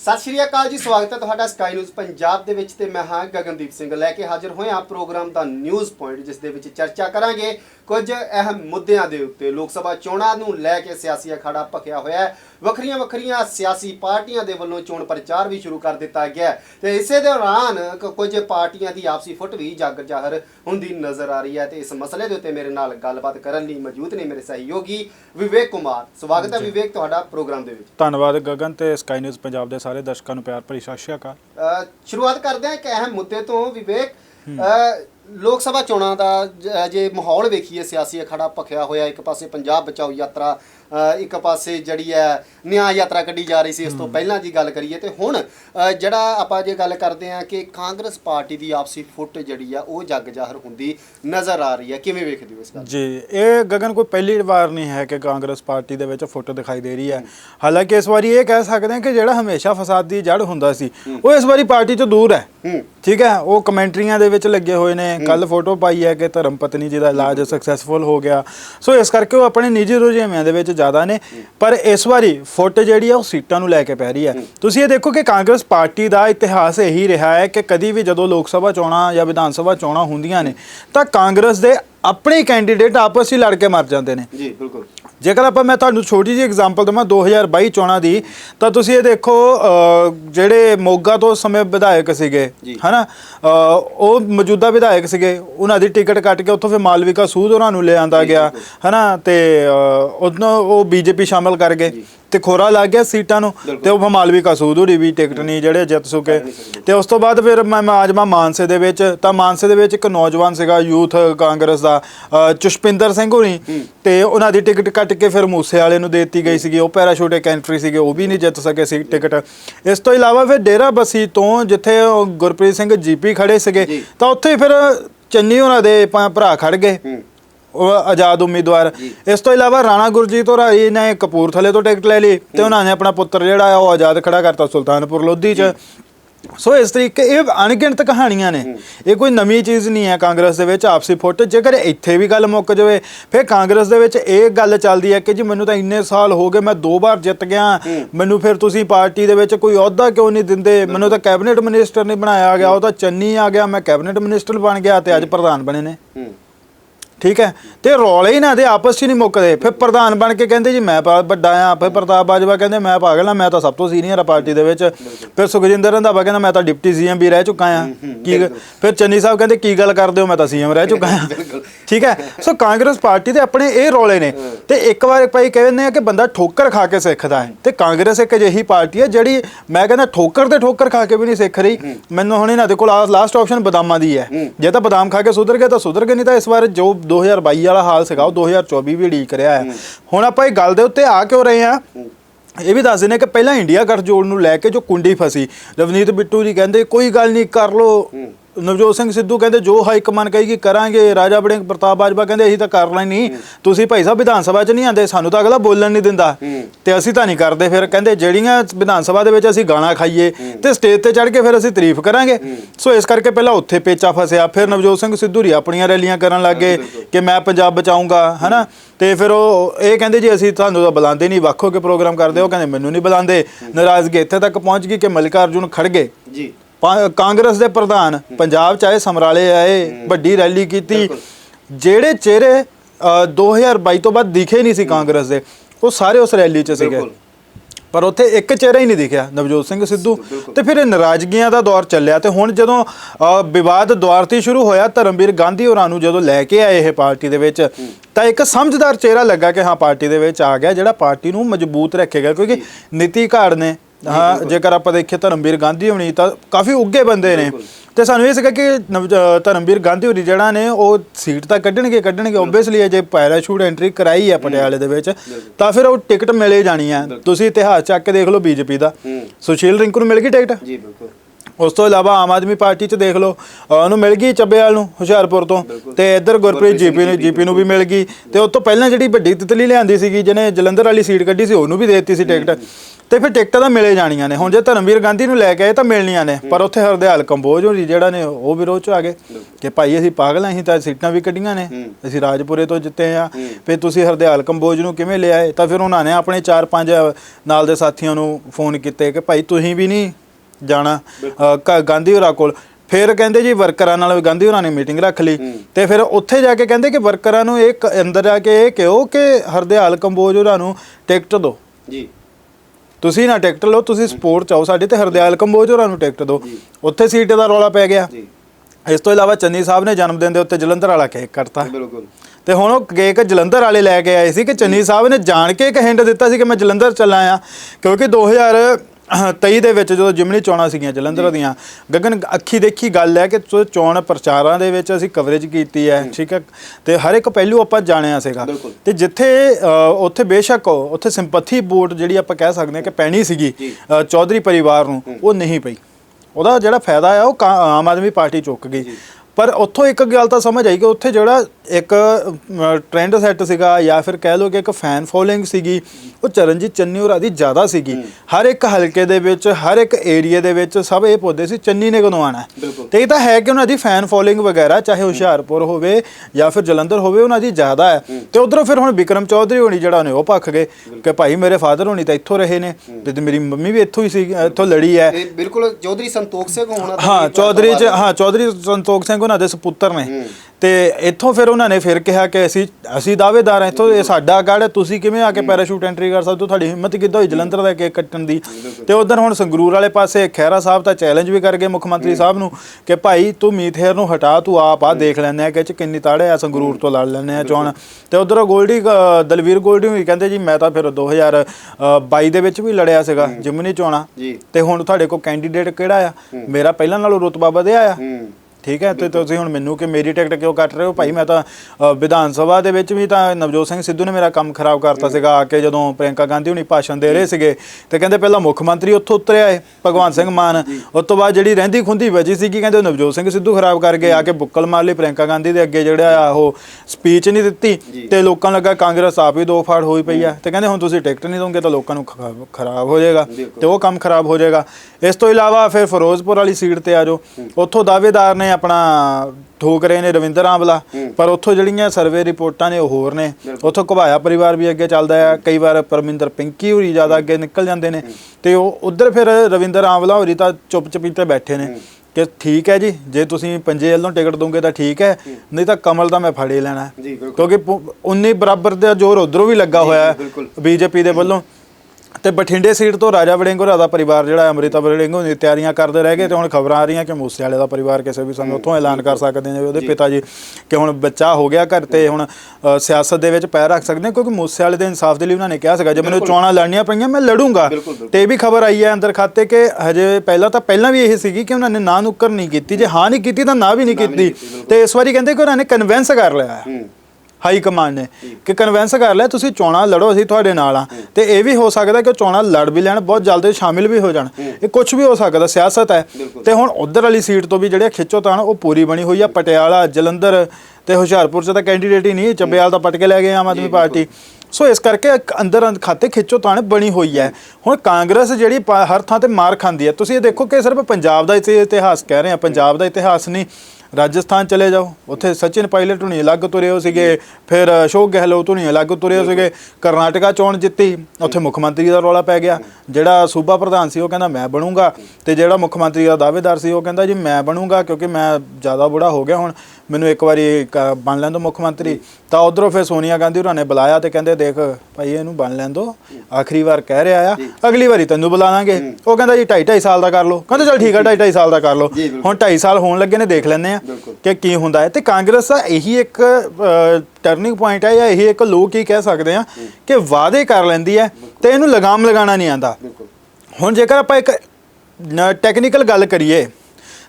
ਸਤਿ ਸ਼੍ਰੀ ਅਕਾਲ ਜੀ, ਸਵਾਗਤ ਹੈ ਤੁਹਾਡਾ ਸਕਾਈ ਨਿਊਜ਼ ਪੰਜਾਬ ਦੇ ਵਿੱਚ ਤੇ ਮੈਂ ਹਾਂ ਗਗਨਦੀਪ ਸਿੰਘ। ਲੈ ਕੇ ਹਾਜ਼ਰ ਹੋਏ ਹਾਂ ਪ੍ਰੋਗਰਾਮ ਦਾ ਨਿਊਜ਼ ਪੁਆਇੰਟ ਜਿਸ ਦੇ ਵਿੱਚ ਚਰਚਾ ਕਰਾਂਗੇ ਕੁਝ ਅਹਿਮ ਮੁੱਦਿਆਂ ਦੇ ਉੱਤੇ। ਲੋਕ ਸਭਾ ਚੋਣਾਂ ਨੂੰ ਲੈ ਕੇ ਸਿਆਸੀ ਅਖਾੜਾ ਭਖਿਆ ਹੋਇਆ ਹੈ। ਵੱਖਰੀਆਂ ਵੱਖਰੀਆਂ ਸਿਆਸੀ ਪਾਰਟੀਆਂ ਦੇ ਵੱਲੋਂ ਚੋਣ ਪ੍ਰਚਾਰ ਵੀ ਸ਼ੁਰੂ ਕਰ ਦਿੱਤਾ ਗਿਆ ਤੇ ਇਸੇ ਦੌਰਾਨ ਕੁਝ ਪਾਰਟੀਆਂ ਦੀ ਆਪਸੀ ਫੁੱਟ ਵੀ ਜਗ ਜ਼ਾਹਰ ਹੁੰਦੀ ਨਜ਼ਰ ਆ ਰਹੀ ਹੈ। ਤੇ ਇਸ ਮਸਲੇ ਦੇ ਉੱਤੇ ਮੇਰੇ ਨਾਲ ਗੱਲਬਾਤ ਕਰਨ ਲਈ ਮੌਜੂਦ ਨੇ ਮੇਰੇ ਸਹਿਯੋਗੀ ਵਿਵੇਕ ਕੁਮਾਰ। ਸਵਾਗਤ ਹੈ ਵਿਵੇਕ ਤੁਹਾਡਾ ਪ੍ਰੋਗਰਾਮ ਦੇ ਵਿੱਚ। ਧੰਨਵਾਦ ਗਗਨ ਤੇ ਸਕਾਈ ਨਿਊਜ਼ ਪੰਜਾਬ ਦੇ ਸਾਰੇ ਦਰਸ਼ਕਾਂ ਨੂੰ ਪਿਆਰ ਭਰੀ ਸਤਿ ਸ਼੍ਰੀ ਅਕਾਲ। ਸ਼ੁਰੂਆਤ ਕਰਦੇ ਹਾਂ ਇੱਕ ਅਹਿਮ ਮੁੱਦੇ ਤੋਂ ਵਿਵੇਕ। ਲੋਕ ਸਭਾ ਚੋਣਾਂ ਦਾ ਜ- ਮਾਹੌਲ ਵੇਖੀਏ ਸਿਆਸੀ ਅਖਾੜਾ ਭਖਿਆ ਹੋਇਆ ਇੱਕ ਪਾਸੇ ਪੰਜਾਬ ਬਚਾਓ ਯਾਤਰਾ ਇੱਕ ਪਾਸੇ ਜਿਹੜੀ ਹੈ ਨਿਆਂ ਯਾਤਰਾ ਕੱਢੀ ਜਾ ਰਹੀ ਸੀ ਇਸ ਤੋਂ ਪਹਿਲਾਂ ਦੀ ਗੱਲ ਕਰੀਏ ਤੇ ਹੁਣ ਜਿਹੜਾ ਆਪਾਂ ਜੇ ਗੱਲ ਕਰਦੇ ਹਾਂ ਕਿ ਕਾਂਗਰਸ ਪਾਰਟੀ ਦੀ ਆਪਸੀ ਫੁੱਟ ਜਿਹੜੀ ਆ ਉਹ ਜੱਗ ਜ਼ਾਹਰ ਹੁੰਦੀ ਨਜ਼ਰ ਆ ਰਹੀ ਹੈ। ਕਿਵੇਂ ਵੇਖਦੇ ਹੋ ਇਸ ਗੱਲ ਜੀ ਇਹ ਗਗਨ ਕੋਈ ਪਹਿਲੀ ਵਾਰ ਨਹੀਂ ਹੈ ਕਿ ਕਾਂਗਰਸ ਪਾਰਟੀ ਦੇ ਵਿੱਚ ਫੁੱਟ ਦਿਖਾਈ ਦੇ ਰਹੀ ਹੈ। ਹਾਲਾਂਕਿ ਇਸ ਵਾਰੀ ਇਹ ਕਹਿ ਸਕਦੇ ਹਾਂ ਕਿ ਜਿਹੜਾ ਹਮੇਸ਼ਾ ਫਸਾਦ ਦੀ ਜੜ ਹੁੰਦਾ ਸੀ ਉਹ ਇਸ ਵਾਰੀ ਪਾਰਟੀ ਤੋਂ ਦੂਰ ਹੈ। ਹੂੰ। ਠੀਕ ਹੈ ਉਹ ਕਮੈਂਟਰੀਆਂ ਦੇ ਵਿੱਚ ਲੱਗੇ ਹੋਏ ਨੇ ਕੱਲ ਫੋਟੋ ਪਾਈ ਹੈ ਕਿ ਧਰਮ ਪਤਨੀ ਜੀ ਦਾ ਇਲਾਜ ਸਕਸੈਸਫੁਲ ਹੋ ਗਿਆ। ਸੋ ਇਸ ਕਰਕੇ ਉਹ ਆਪਣੇ ਨਿੱਜੀ ਰੁਝੇਵਿਆਂ ਦੇ ਵਿੱਚ ਜ਼ਿਆਦਾ ਨੇ ਪਰ ਇਸ ਵਾਰੀ ਫੁੱਟ ਜਿਹੜੀ ਆ ਉਹ ਸੀਟਾਂ ਨੂੰ ਲੈ ਕੇ ਪੈ ਰਹੀ ਹੈ। ਤੁਸੀਂ ਇਹ ਦੇਖੋ ਕਿ ਕਾਂਗਰਸ ਪਾਰਟੀ ਦਾ ਇਤਿਹਾਸ ਇਹੀ ਰਿਹਾ ਹੈ ਕਿ ਕਦੀ ਵੀ ਜਦੋਂ ਲੋਕ ਸਭਾ ਚੋਣਾਂ ਜਾਂ ਵਿਧਾਨ ਸਭਾ ਚੋਣਾਂ ਹੁੰਦੀਆਂ ਨੇ ਤਾਂ ਕਾਂਗਰਸ ਦੇ ਆਪਣੇ ਕੈਂਡੀਡੇਟ ਆਪਸ ਵਿੱਚ ਲੜ ਕੇ ਮਰ ਜਾਂਦੇ ਨੇ। ਜੀ ਬਿਲਕੁਲ। ਜੇਕਰ ਆਪਾਂ ਮੈਂ ਤੁਹਾਨੂੰ ਛੋਟੀ ਜਿਹੀ ਐਗਜ਼ਾਮਪਲ ਦਵਾਂ 2022 ਚੋਣਾਂ ਦੀ ਤਾਂ ਤੁਸੀਂ ਇਹ ਦੇਖੋ ਜਿਹੜੇ ਮੋਗਾ ਤੋਂ ਸਮੇਂ ਵਿਧਾਇਕ ਸੀਗੇ। ਹਨਾ? ਉਹ ਮੌਜੂਦਾ ਵਿਧਾਇਕ ਸੀਗੇ ਉਹਨਾਂ ਦੀ ਟਿਕਟ ਕੱਟ ਕੇ ਉੱਥੋਂ ਫਿਰ ਮਾਲਵਿਕਾ ਸੂਦ ਉਹਨਾਂ ਨੂੰ ਲੈ ਆਂਦਾ ਗਿਆ ਹਨਾ? ਤੇ ਉਹਨਾਂ ਉਹ ਬੀਜੇਪੀ ਸ਼ਾਮਲ ਕਰ ਗਏ। ਤੇ ਖੋਰਾ ਲੱਗ ਗਿਆ ਸੀਟਾਂ ਨੂੰ ਤੇ ਉਹ ਫਿਰ ਮਾਲਵਿਕਾ ਸੂਦ ਹੋਰੀ ਵੀ ਟਿਕਟ ਨਹੀਂ ਜਿਹੜੇ ਜਿੱਤ ਸੁਕੇ। ਤੇ ਉਸ ਤੋਂ ਬਾਅਦ ਫਿਰ ਮੈਂ ਮੈਂ ਆਜਮਾ ਮਾਨਸੇ ਦੇ ਵਿੱਚ ਤਾਂ ਮਾਨਸੇ ਦੇ ਵਿੱਚ ਇੱਕ ਨੌਜਵਾਨ ਸੀਗਾ ਯੂਥ ਕਾਂਗਰਸ ਦਾ ਚੁਸ਼ਪਿੰਦਰ ਸਿੰਘ ਹੋਣੀ। ਤੇ ਉਹਨਾਂ ਦੀ ਟਿਕਟ ਕੱਟ ਕੇ ਫਿਰ ਮੂਸੇ ਵਾਲੇ ਨੂੰ ਦਿੱਤੀ ਗਈ ਸੀਗੀ। ਉਹ ਪੈਰਾਸ਼ੂਟ ਐਂਟਰੀ ਸੀਗੇ ਉਹ ਵੀ ਨਹੀਂ ਜਿੱਤ ਸਕੇ ਸੀ ਟਿਕਟ। ਇਸ ਤੋਂ ਇਲਾਵਾ ਫਿਰ ਡੇਰਾ ਬਸੀ ਤੋਂ ਜਿੱਥੇ ਗੁਰਪ੍ਰੀਤ ਸਿੰਘ ਜੀਪੀ ਖੜੇ ਸੀਗੇ। ਤਾਂ ਉੱਥੇ ਫਿਰ ਚੰਨੀ ਉਹਨਾਂ ਦੇ ਭਰਾ ਖੜ ਗਏ। ਉਹ ਆਜ਼ਾਦ ਉਮੀਦਵਾਰ। ਇਸ ਤੋਂ ਇਲਾਵਾ ਰਾਣਾ ਗੁਰਜੀਤ ਹੋਰਾਂ ਨੇ ਕਪੂਰਥਲੇ ਤੋਂ ਟਿਕਟ ਲੈ ਲਈ ਤੇ ਉਹਨਾਂ ਨੇ ਆਪਣਾ ਪੁੱਤਰ ਜਿਹੜਾ ਆ ਉਹ ਆਜ਼ਾਦ ਖੜਾ ਕਰਤਾ ਸੁਲਤਾਨਪੁਰ ਲੋਧੀ 'ਚ। ਸੋ ਇਸ ਤਰੀਕੇ ਇਹ ਅਣਗਿਣਤ ਕਹਾਣੀਆਂ ਨੇ। ਇਹ ਕੋਈ ਨਵੀਂ ਚੀਜ਼ ਨਹੀਂ ਹੈ ਕਾਂਗਰਸ ਦੇ ਵਿੱਚ ਆਪਸੀ ਫੁੱਟ। ਜੇਕਰ ਇੱਥੇ ਵੀ ਗੱਲ ਮੁੱਕ ਜਾਵੇ ਫਿਰ ਕਾਂਗਰਸ ਦੇ ਵਿੱਚ ਇਹ ਗੱਲ ਚੱਲਦੀ ਹੈ ਕਿ ਜੀ ਮੈਨੂੰ ਤਾਂ ਇੰਨੇ ਸਾਲ ਹੋ ਗਏ ਮੈਂ ਦੋ ਵਾਰ ਜਿੱਤ ਗਿਆ। ਮੈਨੂੰ ਫਿਰ ਤੁਸੀਂ ਪਾਰਟੀ ਦੇ ਵਿੱਚ ਕੋਈ ਅਹੁਦਾ ਕਿਉਂ ਨਹੀਂ ਦਿੰਦੇ? ਮੈਨੂੰ ਤਾਂ ਕੈਬਨਿਟ ਮਿਨਿਸਟਰ ਨਹੀਂ ਬਣਾਇਆ ਗਿਆ ਉਹ ਤਾਂ ਚੰਨੀ ਆ ਗਿਆ ਮੈਂ ਕੈਬਨਿਟ ਮਿਨਿਸਟਰ ਬਣ ਗਿਆ ਤੇ ਅੱਜ ਪ੍ਰਧਾਨ ਬਣੇ ਨੇ। ਠੀਕ ਹੈ? ਤੇ ਰੌਲੇ ਹੀ ਨਾ ਦੇ ਆਪਸ 'ਚ ਨਹੀਂ ਮੁੱਕਦੇ। ਫਿਰ ਪ੍ਰਧਾਨ ਬਣ ਕੇ ਕਹਿੰਦੇ ਜੀ ਮੈਂ ਵੱਡਾ ਆ ਫਿਰ ਪ੍ਰਤਾਪ ਬਾਜਵਾ ਕਹਿੰਦੇ ਮੈਂ ਪਾਗਲ ਆ ਮੈਂ ਤਾਂ ਸਭ ਤੋਂ ਸੀਨੀਅਰ ਆ ਪਾਰਟੀ ਦੇ ਵਿੱਚ। ਫਿਰ ਸੁਖਜਿੰਦਰ ਰੰਧਾਵਾ ਕਹਿੰਦਾ ਮੈਂ ਤਾਂ ਡਿਪਟੀ ਸੀਐਮ ਵੀ ਰਹਿ ਚੁੱਕਾ ਆ ਕੀ ਫਿਰ ਚੰਨੀ ਸਾਹਿਬ ਕਹਿੰਦੇ ਕੀ ਗੱਲ ਕਰਦੇ ਹੋ? ਮੈਂ ਤਾਂ ਸੀਐਮ ਰਹਿ ਚੁੱਕਾ ਆ ਠੀਕ ਹੈ? ਸੋ ਕਾਂਗਰਸ ਪਾਰਟੀ ਦੇ ਆਪਣੇ ਇਹ ਰੌਲੇ ਨੇ। ਤੇ ਇੱਕ ਵਾਰ ਭਾਈ ਕਹਿੰਦੇ ਆ ਕਿ ਬੰਦਾ ਠੋਕਰ ਖਾ ਕੇ ਸਿੱਖਦਾ ਹੈ। ਤੇ ਕਾਂਗਰਸ ਇੱਕ ਅਜਿਹੀ ਪਾਰਟੀ ਹੈ ਜਿਹੜੀ ਮੈਂ ਕਹਿੰਦਾ ਠੋਕਰ ਤੇ ਠੋਕਰ ਖਾ ਕੇ ਵੀ ਨਹੀਂ ਸਿੱਖ ਰਹੀ। ਮੈਨੂੰ ਹੁਣ ਇਹਨਾਂ ਦੇ ਕੋਲ ਲਾਸਟ ਆਪਸ਼ਨ ਬਦਾਮਾਂ ਦੀ ਹੈ। ਜੇ ਤਾਂ ਬਦਾਮ ਖਾ ਕੇ ਸੁਧਰ ਗਏ ਤਾਂ ਸੁਧਰ ਗਏ ਨਹੀਂ ਤਾਂ ਇਸ ਵਾਰ ਜੋ 2022 ਵਾਲਾ ਹਾਲ ਸੀਗਾ, ਉਹ 2024 ਵੀ ਉਡੀਕ ਰਿਹਾ ਹੈ। ਹੁਣ ਆਪਾਂ ਇਹ ਗੱਲ ਦੇ ਉੱਤੇ ਆ ਕਿਉਂ ਰਹੇ ਆ ਇਹ ਵੀ ਦੱਸ ਦਿੰਦੇ ਕਿ ਪਹਿਲਾਂ ਇੰਡੀਆ ਗੱਠਜੋੜ ਨੂੰ ਲੈ ਕੇ ਜੋ ਕੁੰਡੀ ਫਸੀ, ਰਵਨੀਤ ਬਿੱਟੂ ਜੀ ਕਹਿੰਦੇ, ਕੋਈ ਗੱਲ ਨਹੀਂ, ਕਰ ਲੋ ਨਵਜੋਤ ਸਿੰਘ ਸਿੱਧੂ ਕਹਿੰਦੇ ਜੋ ਹਾਈ ਕਮਾਨ ਕਹੇਗੀ ਕਰਾਂਗੇ। ਰਾਜਾ ਬੜਿੰਗ ਪ੍ਰਤਾਪ ਬਾਜਵਾ ਕਹਿੰਦੇ ਅਸੀਂ ਤਾਂ ਕਰ ਲੈਣੀ ਤੁਸੀਂ ਭਾਈ ਸਾਹਿਬ ਵਿਧਾਨ ਸਭਾ 'ਚ ਨਹੀਂ ਆਂਦੇ ਸਾਨੂੰ ਤਾਂ ਅਗਲਾ ਬੋਲਣ ਨਹੀਂ ਦਿੰਦਾ। ਤੇ ਅਸੀਂ ਤਾਂ ਨਹੀਂ ਕਰਦੇ ਫਿਰ। ਕਹਿੰਦੇ ਜਿਹੜੀਆਂ ਵਿਧਾਨ ਸਭਾ ਦੇ ਵਿੱਚ ਅਸੀਂ ਗਾਣਾ ਖਾਈਏ ਤੇ ਸਟੇਜ ਤੇ ਚੜ੍ਹ ਕੇ ਫਿਰ ਅਸੀਂ ਤਾਰੀਫ ਕਰਾਂਗੇ। ਸੋ ਇਸ ਕਰਕੇ ਪਹਿਲਾਂ ਉੱਥੇ ਪੇਚਾ ਫਸਿਆ ਫਿਰ ਨਵਜੋਤ ਸਿੰਘ ਸਿੱਧੂ ਰੀ ਆਪਣੀਆਂ ਰੈਲੀਆਂ ਕਰਨ ਲੱਗੇ ਕਿ ਮੈਂ ਪੰਜਾਬ ਬਚਾਉਂਗਾ ਹਨਾ? ਤੇ ਫਿਰ ਉਹ ਇਹ ਕਹਿੰਦੇ ਜੀ ਅਸੀਂ ਤੁਹਾਨੂੰ ਤਾਂ ਬੁਲਾਉਂਦੇ ਨਹੀਂ ਵੱਖੋ ਕੇ ਪ੍ਰੋਗਰਾਮ ਕਰਦੇ ਉਹ ਕਹਿੰਦੇ ਮੈਨੂੰ ਨਹੀਂ ਬੁਲਾਉਂਦੇ। ਨਾਰਾਜ਼ਗੀ ਇੱਥੇ ਤੱਕ ਪਹੁੰਚ ਗਈ ਕਿ ਮਲਿਕਾ ਅਰਜੁਨ ਖੜ ਗਏ। ਜੀ। ਪਾ- ਕਾਂਗਰਸ ਦੇ ਪ੍ਰਧਾਨ ਪੰਜਾਬ ਚ ਆਏ ਸਮਰਾਲੇ ਆਏ ਵੱਡੀ ਰੈਲੀ ਕੀਤੀ। ਜਿਹੜੇ ਚਿਹਰੇ ਅ, 2022 ਤੋਂ ਬਾਅਦ ਦਿਖੇ ਨਹੀਂ ਸੀ ਕਾਂਗਰਸ ਦੇ ਉਹ ਸਾਰੇ ਉਸ ਰੈਲੀ ਚ ਸੀਗੇ। ਬਿਲਕੁਲ। ਪਰ ਉੱਥੇ ਇੱਕ ਚਿਹਰਾ ਹੀ ਨਹੀਂ ਦਿਖਿਆ ਨਵਜੋਤ ਸਿੰਘ ਸਿੱਧੂ। ਤੇ ਫਿਰ ਇਹ ਨਾਰਾਜ਼ਗੀਆਂ ਦਾ ਦੌਰ ਚੱਲਿਆ ਤੇ ਹੁਣ ਜਦੋਂ ਅ, ਵਿਵਾਦ ਦੁਆਰਤੀ ਸ਼ੁਰੂ ਹੋਇਆ ਧਰਮਵੀਰ ਗਾਂਧੀ ਹੋਰਾਂ ਨੂੰ ਜਦੋਂ ਲੈ ਕੇ ਆਏ ਇਹ ਪਾਰਟੀ ਦੇ ਵਿੱਚ ਤਾਂ ਇੱਕ ਸਮਝਦਾਰ ਚਿਹਰਾ ਲੱਗਾ ਕਿ ਹਾਂ ਪਾਰਟੀ ਦੇ ਵਿੱਚ ਆ ਗਿਆ ਜਿਹੜਾ ਪਾਰਟੀ ਨੂੰ ਮਜ਼ਬੂਤ ਰੱਖੇਗਾ ਕਿਉਂਕਿ ਨੀਤੀ ਘਾੜ ਨੇ ਹਾਂ ਜੇਕਰ ਆਪਾਂ ਦੇਖੀਏ ਧਰਮਵੀਰ ਗਾਂਧੀ ਹੋਣੀ ਤਾਂ ਕਾਫੀ ਉੱਗੇ ਬੰਦੇ ਨੇ। ਤੇ ਸਾਨੂੰ ਇਹ ਸੀਗਾ ਕਿ ਨਵ- ਅ, ਧਰਮਵੀਰ ਗਾਂਧੀ ਹੋਰੀ ਜਿਹੜਾ ਨੇ ਉਹ ਸੀਟ ਤਾਂ ਕੱਢਣਗੇ ਕੱਢਣਗੇ। ਓਬਵੀਅਸਲੀ ਜੇ ਪੈਰਾਸ਼ੂਟ ਐਂਟਰੀ ਕਰਾਈ ਹੈ। ਪਟਿਆਲੇ ਦੇ ਵਿੱਚ। ਤਾਂ ਫਿਰ ਉਹ ਟਿਕਟ ਮਿਲੇ ਜਾਣੀ ਆ। ਤੁਸੀਂ ਇਤਿਹਾਸ ਚੱਕ ਕੇ ਦੇਖ ਲਓ ਬੀਜੇਪੀ ਦਾ। ਹੂੰ। ਸੁਸ਼ੀਲ ਰਿੰਕੂ ਨੂੰ ਮਿਲ ਗਈ ਟਿਕਟ? ਜੀ ਬਿਲਕੁਲ। ਉਸ ਤੋਂ ਇਲਾਵਾ ਆਮ ਆਦਮੀ ਪਾਰਟੀ 'ਚ ਦੇਖ ਲਓ ਅਹ ਉਹਨੂੰ ਮਿਲ ਗਈ ਚੱਬੇਵਾਲ ਨੂੰ ਹੁਸ਼ਿਆਰਪੁਰ ਤੋਂ। ਤੇ ਇੱਧਰ ਗੁਰਪ੍ਰੀਤ ਜੀਪੀ ਨੂੰ ਜੀਪੀ ਨੂੰ ਵੀ ਮਿਲ ਗਈ। ਤੇ ਉਸ ਤੋਂ ਪਹਿਲਾਂ ਜਿਹੜੀ ਵੱਡੀ ਤਿਤਲੀ ਲਿਆਂਦੀ ਸੀਗੀ ਜਿਹਨੇ ਜਲੰਧਰ ਵਾਲੀ ਸੀਟ ਕੱਢੀ ਸੀ ਉਹਨੂੰ ਵੀ ਦੇ ਦਿੱਤੀ ਸੀ ਟਿਕਟ। ਤੇ ਫਿਰ ਟਿਕਟਾਂ ਤਾਂ ਮਿਲੇ ਜਾਣੀਆਂ ਨੇ। ਹੁਣ ਜੇ ਧਰਮਵੀਰ ਗਾਂਧੀ ਨੂੰ ਲੈ ਕੇ ਆਏ ਤਾਂ ਮਿਲਣੀਆਂ ਨੇ। ਪਰ ਉੱਥੇ ਹਰਦਿਆਲ ਕੰਬੋਜ ਹੋਰੀ ਜਿਹੜਾ ਨੇ ਉਹ ਵਿਰੋਧ ਚ ਆ ਗਏ ਕਿ ਭਾਈ ਅਸੀਂ ਪਾਗਲ ਹਾਂ ਅਸੀਂ ਤਾਂ ਸੀਟਾਂ ਵੀ ਕੱਢੀਆਂ ਨੇ। ਅਸੀਂ ਰਾਜਪੁਰੇ ਤੋਂ ਜਿੱਤੇ ਆ। ਫਿਰ ਤੁਸੀਂ ਹਰਦਿਆਲ ਕੰਬੋਜ ਨੂੰ ਕਿਵੇਂ ਲਿਆਏ? ਤਾਂ ਫਿਰ ਉਹਨਾਂ ਨੇ ਆਪਣੇ 4-5 ਨਾਲ ਦੇ ਸਾਥੀਆਂ ਨੂੰ ਫੋਨ ਕੀਤੇ ਕਿ ਭਾਈ ਤੁਸੀਂ ਵੀ ਨਹੀਂ ਜਾਣਾ ਗਾਂਧੀ ਹੋਰਾਂ ਕੋਲ। ਫਿਰ ਕਹਿੰਦੇ ਜੀ ਵਰਕਰਾਂ ਨਾਲ ਗਾਂਧੀ ਹੋਰਾਂ ਨੇ ਮੀਟਿੰਗ ਰੱਖ ਲਈ। ਤੇ ਫਿਰ ਉੱਥੇ ਜਾ ਕੇ ਕਹਿੰਦੇ ਕਿ ਵਰਕਰਾਂ ਨੂੰ ਇਹ ਅੰਦਰ ਜਾ ਕੇ ਇਹ ਕਿਹੋ ਕਿ ਹਰਦਿਆਲ ਕੰਬੋਜ ਹੋਰਾਂ ਨੂੰ ਟਿਕਟ ਦਿਓ ਜੀ। ਤੁਸੀਂ ਨਾ ਟਿਕਟ ਲਓ ਤੁਸੀਂ ਸਪੋਰਟ ਚਾਹੋ ਸਾਡੇ ਤੇ ਹਰਦਿਆਲ ਕੰਬੋਜ ਹੋਰਾਂ ਨੂੰ ਟਿਕਟ ਦਿਓ। ਉੱਥੇ ਸੀਟ ਦਾ ਰੌਲਾ ਪੈ ਗਿਆ। ਜੀ। ਇਸ ਤੋਂ ਇਲਾਵਾ ਚੰਨੀ ਸਾਹਿਬ ਨੇ ਜਨਮ ਦਿਨ ਦੇ ਉੱਤੇ ਜਲੰਧਰ ਵਾਲਾ ਕੇਕ ਕੱਟਤਾ। ਬਿਲਕੁਲ। ਤੇ ਹੁਣ ਉਹ ਕੇਕ ਜਲੰਧਰ ਵਾਲੇ ਲੈ ਕੇ ਆਏ ਸੀ ਕਿ ਚੰਨੀ ਸਾਹਿਬ ਨੇ ਜਾਣ ਕੇ ਇੱਕ ਹਿੰਟ ਦਿੱਤਾ ਸੀ ਕਿ ਮੈਂ ਜਲੰਧਰ ਚੱਲਾ ਆ ਕਿਉਂਕਿ 2023 ਦੇ ਵਿੱਚ ਜਦੋਂ ਜਿਮਣੀ ਚੋਣਾਂ ਸੀਗੀਆਂ ਜਲੰਧਰ ਦੀਆਂ ਗਗਨ ਅੱਖੀ ਦੇਖੀ ਗੱਲ ਹੈ ਕਿ ਚੋਣ ਪ੍ਰਚਾਰਾਂ ਦੇ ਵਿੱਚ ਅਸੀਂ ਕਵਰੇਜ ਕੀਤੀ ਹੈ ਠੀਕ ਹੈ? ਤੇ ਹਰ ਇੱਕ ਪਹਿਲੂ ਆਪਾਂ ਜਾਣਿਆ ਸੀਗਾ। ਬਿਲਕੁਲ। ਤੇ ਜਿੱਥੇ ਅ, ਉੱਥੇ ਬੇਸ਼ੱਕ ਉੱਥੇ ਸਿੰਪਥੀ ਵੋਟ ਜਿਹੜੀ ਆਪਾਂ ਕਹਿ ਸਕਦੇ ਹਾਂ ਕਿ ਪੈਣੀ ਸੀਗੀ। ਅ, ਚੌਧਰੀ ਪਰਿਵਾਰ ਨੂੰ ਉਹ ਨਹੀਂ ਪਈ। ਉਹਦਾ ਜਿਹੜਾ ਫਾਇਦਾ ਆ ਉਹ ਕਾ- ਆਮ ਆਦਮੀ ਪਾਰਟੀ ਚੁੱਕ ਗਈ। ਪਰ ਉੱਥੋਂ ਇੱਕ ਗੱਲ ਤਾਂ ਸਮਝ ਆਈ ਕਿ ਉੱਥੇ ਜਿਹੜਾ ਇੱਕ ਟ੍ਰੈਂਡ ਸੈੱਟ ਸੀਗਾ ਜਾਂ ਫਿਰ ਕਹਿ ਲਓ ਕਿ ਇੱਕ ਫੈਨ ਫੋਲੋਇੰਗ ਸੀਗੀ ਉਹ ਚਰਨਜੀਤ ਚੰਨੀ ਹੋਰਾਂ ਦੀ ਜ਼ਿਆਦਾ ਸੀਗੀ। ਹਰ ਇੱਕ ਹਲਕੇ ਦੇ ਵਿੱਚ ਹਰ ਇੱਕ ਏਰੀਆ ਦੇ ਵਿੱਚ ਸਭ ਇਹ ਪੁੱਛਦੇ ਸੀ ਚੰਨੀ ਨੇ ਕਦੋਂ ਆਣਾ। ਤੇ ਇਹ ਤਾਂ ਹੈ ਕਿ ਉਹਨਾਂ ਦੀ ਫੈਨ ਫੋਲੋਇੰਗ ਵਗੈਰਾ ਚਾਹੇ ਹੁਸ਼ਿਆਰਪੁਰ ਹੋਵੇ ਜਾਂ ਫਿਰ ਜਲੰਧਰ ਹੋਵੇ ਉਹਨਾਂ ਦੀ ਜ਼ਿਆਦਾ ਹੈ। ਤੇ ਉਧਰੋਂ ਫਿਰ ਹੁਣ ਵਿਕਰਮ ਚੌਧਰੀ ਹੋਣੀ ਜਿਹੜਾ ਨੇ ਉਹ ਭੱਖ ਗਏ ਕਿ ਭਾਈ ਮੇਰੇ ਫਾਦਰ ਹੋਣੀ ਤਾਂ ਇੱਥੋਂ ਰਹੇ ਨੇ ਤੇ ਮੇਰੀ ਮੰਮੀ ਵੀ ਇੱਥੋਂ ਹੀ ਸੀ ਇੱਥੋਂ ਲੜੀ ਹੈ। ਬਿਲਕੁਲ ਚੌਧਰੀ ਸੰਤੋਖ ਸਿੰਘ ਹੋਣਾ ਹਾਂ ਚੌਧਰੀ। ਹਾਂ ਚੌਧਰੀ ਸੰਤੋਖ ਸਿੰਘ ਉਹਨਾਂ ਦੇ ਸੁਪੁੱਤਰ ਨੇ। ਤੇ ਇੱਥੋਂ ਫਿਰ ਉਹਨਾਂ ਨੇ ਫਿਰ ਕਿਹਾ ਕਿ ਅਸੀਂ ਅਸੀਂ ਦਾਅਵੇਦਾਰ ਹਾਂ ਇੱਥੋਂ ਇਹ ਸਾਡਾ ਗੜ ਹੈ ਤੁਸੀਂ ਕਿਵੇਂ ਆ ਕੇ ਪੈਰਾਸ਼ੂਟ ਐਂਟਰੀ ਕਰ ਸਕਦੇ ਹੋ? ਤੁਹਾਡੀ ਹਿੰਮਤ ਕਿੱਦਾਂ ਹੋਈ ਜਲੰਧਰ ਦਾ ਕੇਕ ਕੱਟਣ ਦੀ? ਤੇ ਉਧਰ ਹੁਣ ਸੰਗਰੂਰ ਵਾਲੇ ਪਾਸੇ ਖਹਿਰਾ ਸਾਹਿਬ ਤਾਂ ਚੈਲੰਜ ਵੀ ਕਰ ਗਏ ਮੁੱਖ ਮੰਤਰੀ ਸਾਹਿਬ ਨੂੰ ਕਿ ਭਾਈ ਤੂੰ ਮੀਥੇਰ ਨੂੰ ਹਟਾ ਤੂੰ ਆਪ ਆ ਦੇਖ ਲੈਂਦੇ ਆ ਕਿ ਚ ਕਿੰਨੀ ਤਾੜੇ ਆ ਸੰਗਰੂਰ ਤੋਂ ਲੜ ਲੈਂਦੇ ਆ ਚੋਣ। ਤੇ ਉਧਰ ਗੋਲਡੀ ਦਲਵੀਰ ਗੋਲਡੀ ਵੀ ਕਹਿੰਦੇ ਜੀ ਮੈਂ ਤਾਂ ਫਿਰ 2022 ਦੇ ਵਿੱਚ ਵੀ ਲੜਿਆ ਸੀਗਾ ਜਿਮਨੀ ਚੋਣਾਂ। ਤੇ ਹੁਣ ਤੁਹਾਡੇ ਕੋਲ ਕੈਂਡੀਡੇਟ ਕਿਹੜਾ ਆ? ਮੇਰਾ ਪਹਿਲਾਂ ਨਾਲੋਂ ਰੁਤਬਾ ਵਧਿਆ ਆ। ਹੂੰ। ਠੀਕ ਹੈ? ਤੇ ਤੁਸੀਂ ਹੁਣ ਮੈਨੂੰ ਕਿ ਮੇਰੀ ਟਿਕਟ ਕਿਉਂ ਕੱਟ ਰਹੇ ਹੋ? ਭਾਈ ਮੈਂ ਤਾਂ ਅ, ਵਿਧਾਨ ਸਭਾ ਦੇ ਵਿੱਚ ਵੀ ਤਾਂ ਨਵਜੋਤ ਸਿੰਘ ਸਿੱਧੂ ਨੇ ਮੇਰਾ ਕੰਮ ਖਰਾਬ ਕਰਤਾ ਸੀਗਾ ਆ ਕੇ ਜਦੋਂ ਪ੍ਰਿਯੰਕਾ ਗਾਂਧੀ ਹੁਣੀ ਭਾਸ਼ਣ ਦੇ ਰਹੇ ਸੀਗੇ ਤੇ ਕਹਿੰਦੇ ਪਹਿਲਾਂ ਮੁੱਖ ਮੰਤਰੀ ਉੱਥੋਂ ਉਤਰਿਆ ਏ ਭਗਵਾਨ ਸਿੰਘ ਮਾਨ। ਉਸ ਤੋਂ ਬਾਅਦ ਜਿਹੜੀ ਰਹਿੰਦੀ ਖੁੰਦੀ ਵਜੀ ਸੀਗੀ ਕਹਿੰਦੇ ਉਹ ਨਵਜੋਤ ਸਿੰਘ ਸਿੱਧੂ ਖਰਾਬ ਕਰ ਗਏ ਆ ਕੇ ਬੁੱਕਲ ਮਾਰ ਲਈ ਪ੍ਰਿਯੰਕਾ ਗਾਂਧੀ ਦੇ ਅੱਗੇ ਜਿਹੜਾ ਆ ਉਹ ਸਪੀਚ ਨਹੀਂ ਦਿੱਤੀ। ਤੇ ਲੋਕਾਂ ਨੂੰ ਲੱਗਾ ਕਾਂਗਰਸ ਆਪ ਹੀ ਦੋ ਫਾੜ ਹੋਈ ਪਈ ਆ। ਤੇ ਕਹਿੰਦੇ ਹੁਣ ਤੁਸੀਂ ਟਿਕਟ ਨਹੀਂ ਦੋਗੇ ਤਾਂ ਲੋਕਾਂ ਨੂੰ ਖ- ਖਰਾਬ ਹੋ ਜਾਏਗਾ। ਤੇ ਉਹ ਕੰਮ ਖਰਾਬ ਹੋ ਜਾਏਗਾ। ਇਸ ਤੋਂ ਇਲਾਵਾ ਫਿਰ ਫਿਰੋਜ਼ਪੁਰ ਵਾਲੀ ਸੀਟ ਤੇ ਆ ਜਾਓ। ਉੱਥੋਂ ਦਾਅਵੇਦਾਰ ਨੇ ਆਪਣਾ ਠੋਕ ਰਹੇ ਨੇ ਰਵਿੰਦਰ ਆਂਵਲਾ ਪਰ ਉੱਥੋਂ ਜਿਹੜੀਆਂ ਸਰਵੇ ਰਿਪੋਰਟਾਂ ਨੇ ਉਹ ਹੋਰ ਨੇ। ਉੱਥੋਂ ਘੁਬਾਇਆ ਪਰਿਵਾਰ ਵੀ ਅੱਗੇ ਚੱਲਦਾ ਹੈ ਕਈ ਵਾਰ ਪਰਮਿੰਦਰ ਪਿੰਕੀ ਹੋਰੀ ਜ਼ਿਆਦਾ ਅੱਗੇ ਨਿਕਲ ਜਾਂਦੇ ਨੇ। ਤੇ ਉਹ ਉਧਰ ਫਿਰ ਰਵਿੰਦਰ ਆਂਵਲਾ ਹੋਰੀ ਤਾਂ ਚੁੱਪ ਚਪੀਤੇ ਬੈਠੇ ਨੇ। ਕਿ ਠੀਕ ਹੈ ਜੀ ਜੇ ਤੁਸੀਂ ਪੰਜੇ ਵੱਲੋਂ ਟਿਕਟ ਦੋਗੇ ਤਾਂ ਠੀਕ ਹੈ। ਨਹੀਂ ਤਾਂ ਕਮਲ ਤਾਂ ਮੈਂ ਫੜੇ ਲੈਣਾ। ਕਿਉਂਕਿ ਪੁ- ਉਨੀ ਬਰਾਬਰ ਦਾ ਜ਼ੋਰ ਉਧਰੋਂ ਵੀ ਲੱਗਾ ਹੋਇਆ ਹੈ। ਬੀਜੇਪੀ ਦੇ ਵੱਲੋਂ। ਤੇ ਬਠਿੰਡੇ ਸੀਟ ਤੋਂ ਰਾਜਾ ਵੜਿੰਗ ਹੋਰਾਂ ਦਾ ਪਰਿਵਾਰ ਜਿਹੜਾ ਅੰਮ੍ਰਿਤਾ ਵੜਿੰਗ ਹੋਣੀ ਤਿਆਰੀਆਂ ਕਰਦੇ ਰਹਿ ਗਏ ਤੇ ਹੁਣ ਖਬਰਾਂ ਆ ਰਹੀਆਂ ਕਿ ਮੂਸੇ ਵਾਲੇ ਦਾ ਪਰਿਵਾਰ ਕਿਸੇ ਵੀ ਸਮੇਂ ਉੱਥੋਂ ਐਲਾਨ ਕਰ ਸਕਦੇ ਨੇ ਉਹਦੇ ਪਿਤਾ ਜੀ ਕਿ ਹੁਣ ਬੱਚਾ ਹੋ ਗਿਆ ਘਰ ਤੇ ਹੁਣ ਸਿਆਸਤ ਦੇ ਵਿੱਚ ਪੈਰ ਰੱਖ ਸਕਦੇ ਨੇ ਕਿਉਂਕਿ ਮੂਸੇ ਵਾਲੇ ਦੇ ਇਨਸਾਫ ਦੇ ਲਈ ਉਹਨਾਂ ਨੇ ਕਿਹਾ ਸੀਗਾ ਜੇ ਮੈਨੂੰ ਚੋਣਾਂ ਲੜਨੀਆਂ ਪਈਆਂ ਮੈਂ ਲੜੂੰਗਾ। ਤੇ ਇਹ ਵੀ ਖਬਰ ਆਈ ਹੈ ਅੰਦਰ ਖਾਤੇ ਕਿ ਹਜੇ ਪਹਿਲਾਂ ਤਾਂ ਪਹਿਲਾਂ ਵੀ ਇਹ ਸੀਗੀ ਕਿ ਉਹਨਾਂ ਨੇ ਨਾ ਨੁੱਕਰ ਨਹੀਂ ਕੀਤੀ ਜੇ ਹਾਂ ਨਹੀਂ ਕੀਤੀ ਤਾਂ ਨਾ ਵੀ ਨਹੀਂ ਕੀਤੀ। ਤੇ ਇਸ ਵਾਰੀ ਕਹਿੰਦੇ ਕਿ ਉਹਨਾਂ ਨੇ ਕਨਵਿੰਸ ਕਰ ਲਿਆ ਹੂੰ। ਹਾਈ ਕਮਾਂਡ ਨੇ ਕਿ ਕਨਵਿੰਸ ਕਰ ਲਿਆ ਤੁਸੀਂ ਚੋਣਾਂ ਲੜੋ ਅਸੀਂ ਤੁਹਾਡੇ ਨਾਲ ਆ ਤੇ ਇਹ ਵੀ ਹੋ ਸਕਦਾ ਕਿ ਚੋਣਾਂ ਲੜ ਵੀ ਲੈਣ ਬਹੁਤ ਜਲਦੀ ਸ਼ਾਮਿਲ ਵੀ ਹੋ ਜਾਣ। ਇਹ ਕੁਝ ਵੀ ਹੋ ਸਕਦਾ ਸਿਆਸਤ ਹੈ। ਤੇ ਹੁਣ ਉਧਰ ਵਾਲੀ ਸੀਟ ਤੋਂ ਵੀ ਜਿਹੜੇ ਖਿੱਚੋਤਾਣ ਉਹ ਪੂਰੀ ਬਣੀ ਹੋਈ ਆ ਪਟਿਆਲਾ ਜਲੰਧਰ ਤੇ ਹੁਸ਼ਿਆਰਪੁਰ ਚ ਤਾਂ ਕੈਂਡੀਡੇਟ ਹੀ ਨਹੀਂ ਚੱਬੇਵਾਲ ਦਾ ਪਟ ਕੇ ਲੈ ਗਏ ਆਮ ਆਦਮੀ ਪਾਰਟੀ। ਸੋ ਇਸ ਕਰਕੇ ਇੱਕ ਅੰਦਰ ਅੰਦ ਖਾਤੇ ਖਿੱਚੋਤਾਣ ਬਣੀ ਹੋਈ ਹੈ। ਹੁਣ ਕਾਂਗਰਸ ਜਿਹੜੀ ਹਰ ਥਾਂ ਤੇ ਮਾਰ ਖਾਂਦੀ ਹੈ। ਤੁਸੀਂ ਇਹ ਦੇਖੋ ਕਿ ਸਿਰਫ ਪੰਜਾਬ ਦਾ ਇਤੀ- ਇਤਿਹਾਸ ਕਹਿ ਰਹੇ ਆ ਪੰਜਾਬ ਦਾ ਇਤਿਹਾਸ ਨਹੀਂ। ਰਾਜਸਥਾਨ ਚਲੇ ਜਾਓ। ਉੱਥੇ ਸਚਿਨ ਪਾਇਲਟ ਹੁਣੀ ਅਲੱਗ ਤੁਰੇ ਹੋ ਸੀਗੇ, ਫਿਰ ਅਸ਼ੋਕ ਗਹਿਲੋਤ ਹੁਣੀ ਅਲੱਗ ਤੁਰੇ ਹੋ ਸੀਗੇ। ਕਰਨਾਟਕਾ ਚੋਣ ਜਿੱਤੀ, ਉੱਥੇ ਮੁੱਖ ਮੰਤਰੀ ਦਾ ਰੌਲਾ ਪੈ ਗਿਆ। ਜਿਹੜਾ ਸੂਬਾ ਪ੍ਰਧਾਨ ਸੀ, ਉਹ ਕਹਿੰਦਾ, ਮੈਂ ਬਣੂੰਗਾ। ਤੇ ਜਿਹੜਾ ਮੁੱਖ ਮੰਤਰੀ ਦਾ ਦਾਅਵੇਦਾਰ ਸੀ, ਉਹ ਕਹਿੰਦਾ, ਜੀ, ਮੈਂ ਬਣੂੰਗਾ, ਕਿਉਂਕਿ ਮੈਂ ਜ਼ਿਆਦਾ ਬੁੜਾ ਹੋ ਗਿਆ ਹੁਣ। ਮੈਨੂੰ ਇੱਕ ਵਾਰੀ ਕ- ਬਣ ਲੈਣ ਦਿਓ ਮੁੱਖ ਮੰਤਰੀ। ਤਾਂ ਉਧਰੋਂ ਫਿਰ ਸੋਨੀਆ ਗਾਂਧੀ ਹੋਰਾਂ ਨੇ ਬੁਲਾਇਆ ਤੇ ਕਹਿੰਦੇ ਦੇਖ ਭਾਈ ਇਹਨੂੰ ਬਣ ਲੈਣ ਦਿਓ ਆਖਰੀ ਵਾਰ ਕਹਿ ਰਿਹਾ ਆ ਅਗਲੀ ਵਾਰੀ ਤੈਨੂੰ ਬੁਲਾ ਲਾਂਗੇ। ਉਹ ਕਹਿੰਦਾ ਜੀ 2.5 2.5 ਸਾਲ ਦਾ ਕਰ ਲਓ। ਕਹਿੰਦੇ ਚਲ ਠੀਕ ਆ 2.5 2.5 ਸਾਲ ਦਾ ਕਰ ਲਓ। ਜੀ, ਬਿਲਕੁਲ। ਹੁਣ 2.5 ਸਾਲ ਹੋਣ ਲੱਗੇ ਨੇ ਦੇਖ ਲੈਂਦੇ ਆ ਬਿਲਕੁਲ। ਕਿ ਕੀ ਹੁੰਦਾ ਹੈ। ਤੇ ਕਾਂਗਰਸ ਦਾ ਇਹੀ ਇੱਕ ਟਰਨਿੰਗ ਪੁਆਇੰਟ ਹੈ ਜਾਂ ਇਹੀ ਇੱਕ ਲੋਕ ਕੀ ਕਹਿ ਸਕਦੇ ਆ ਕਿ ਵਾਅਦੇ ਕਰ ਲੈਂਦੀ ਹੈ ਤੇ ਇਹਨੂੰ ਲਗਾਮ ਲਗਾਉਣਾ ਨਹੀਂ ਆਂਦਾ ਬਿਲਕੁਲ। ਹੁਣ ਜੇਕਰ ਆਪਾਂ ਇੱਕ ਟੈਕਨੀਕਲ ਗੱਲ ਕਰੀਏ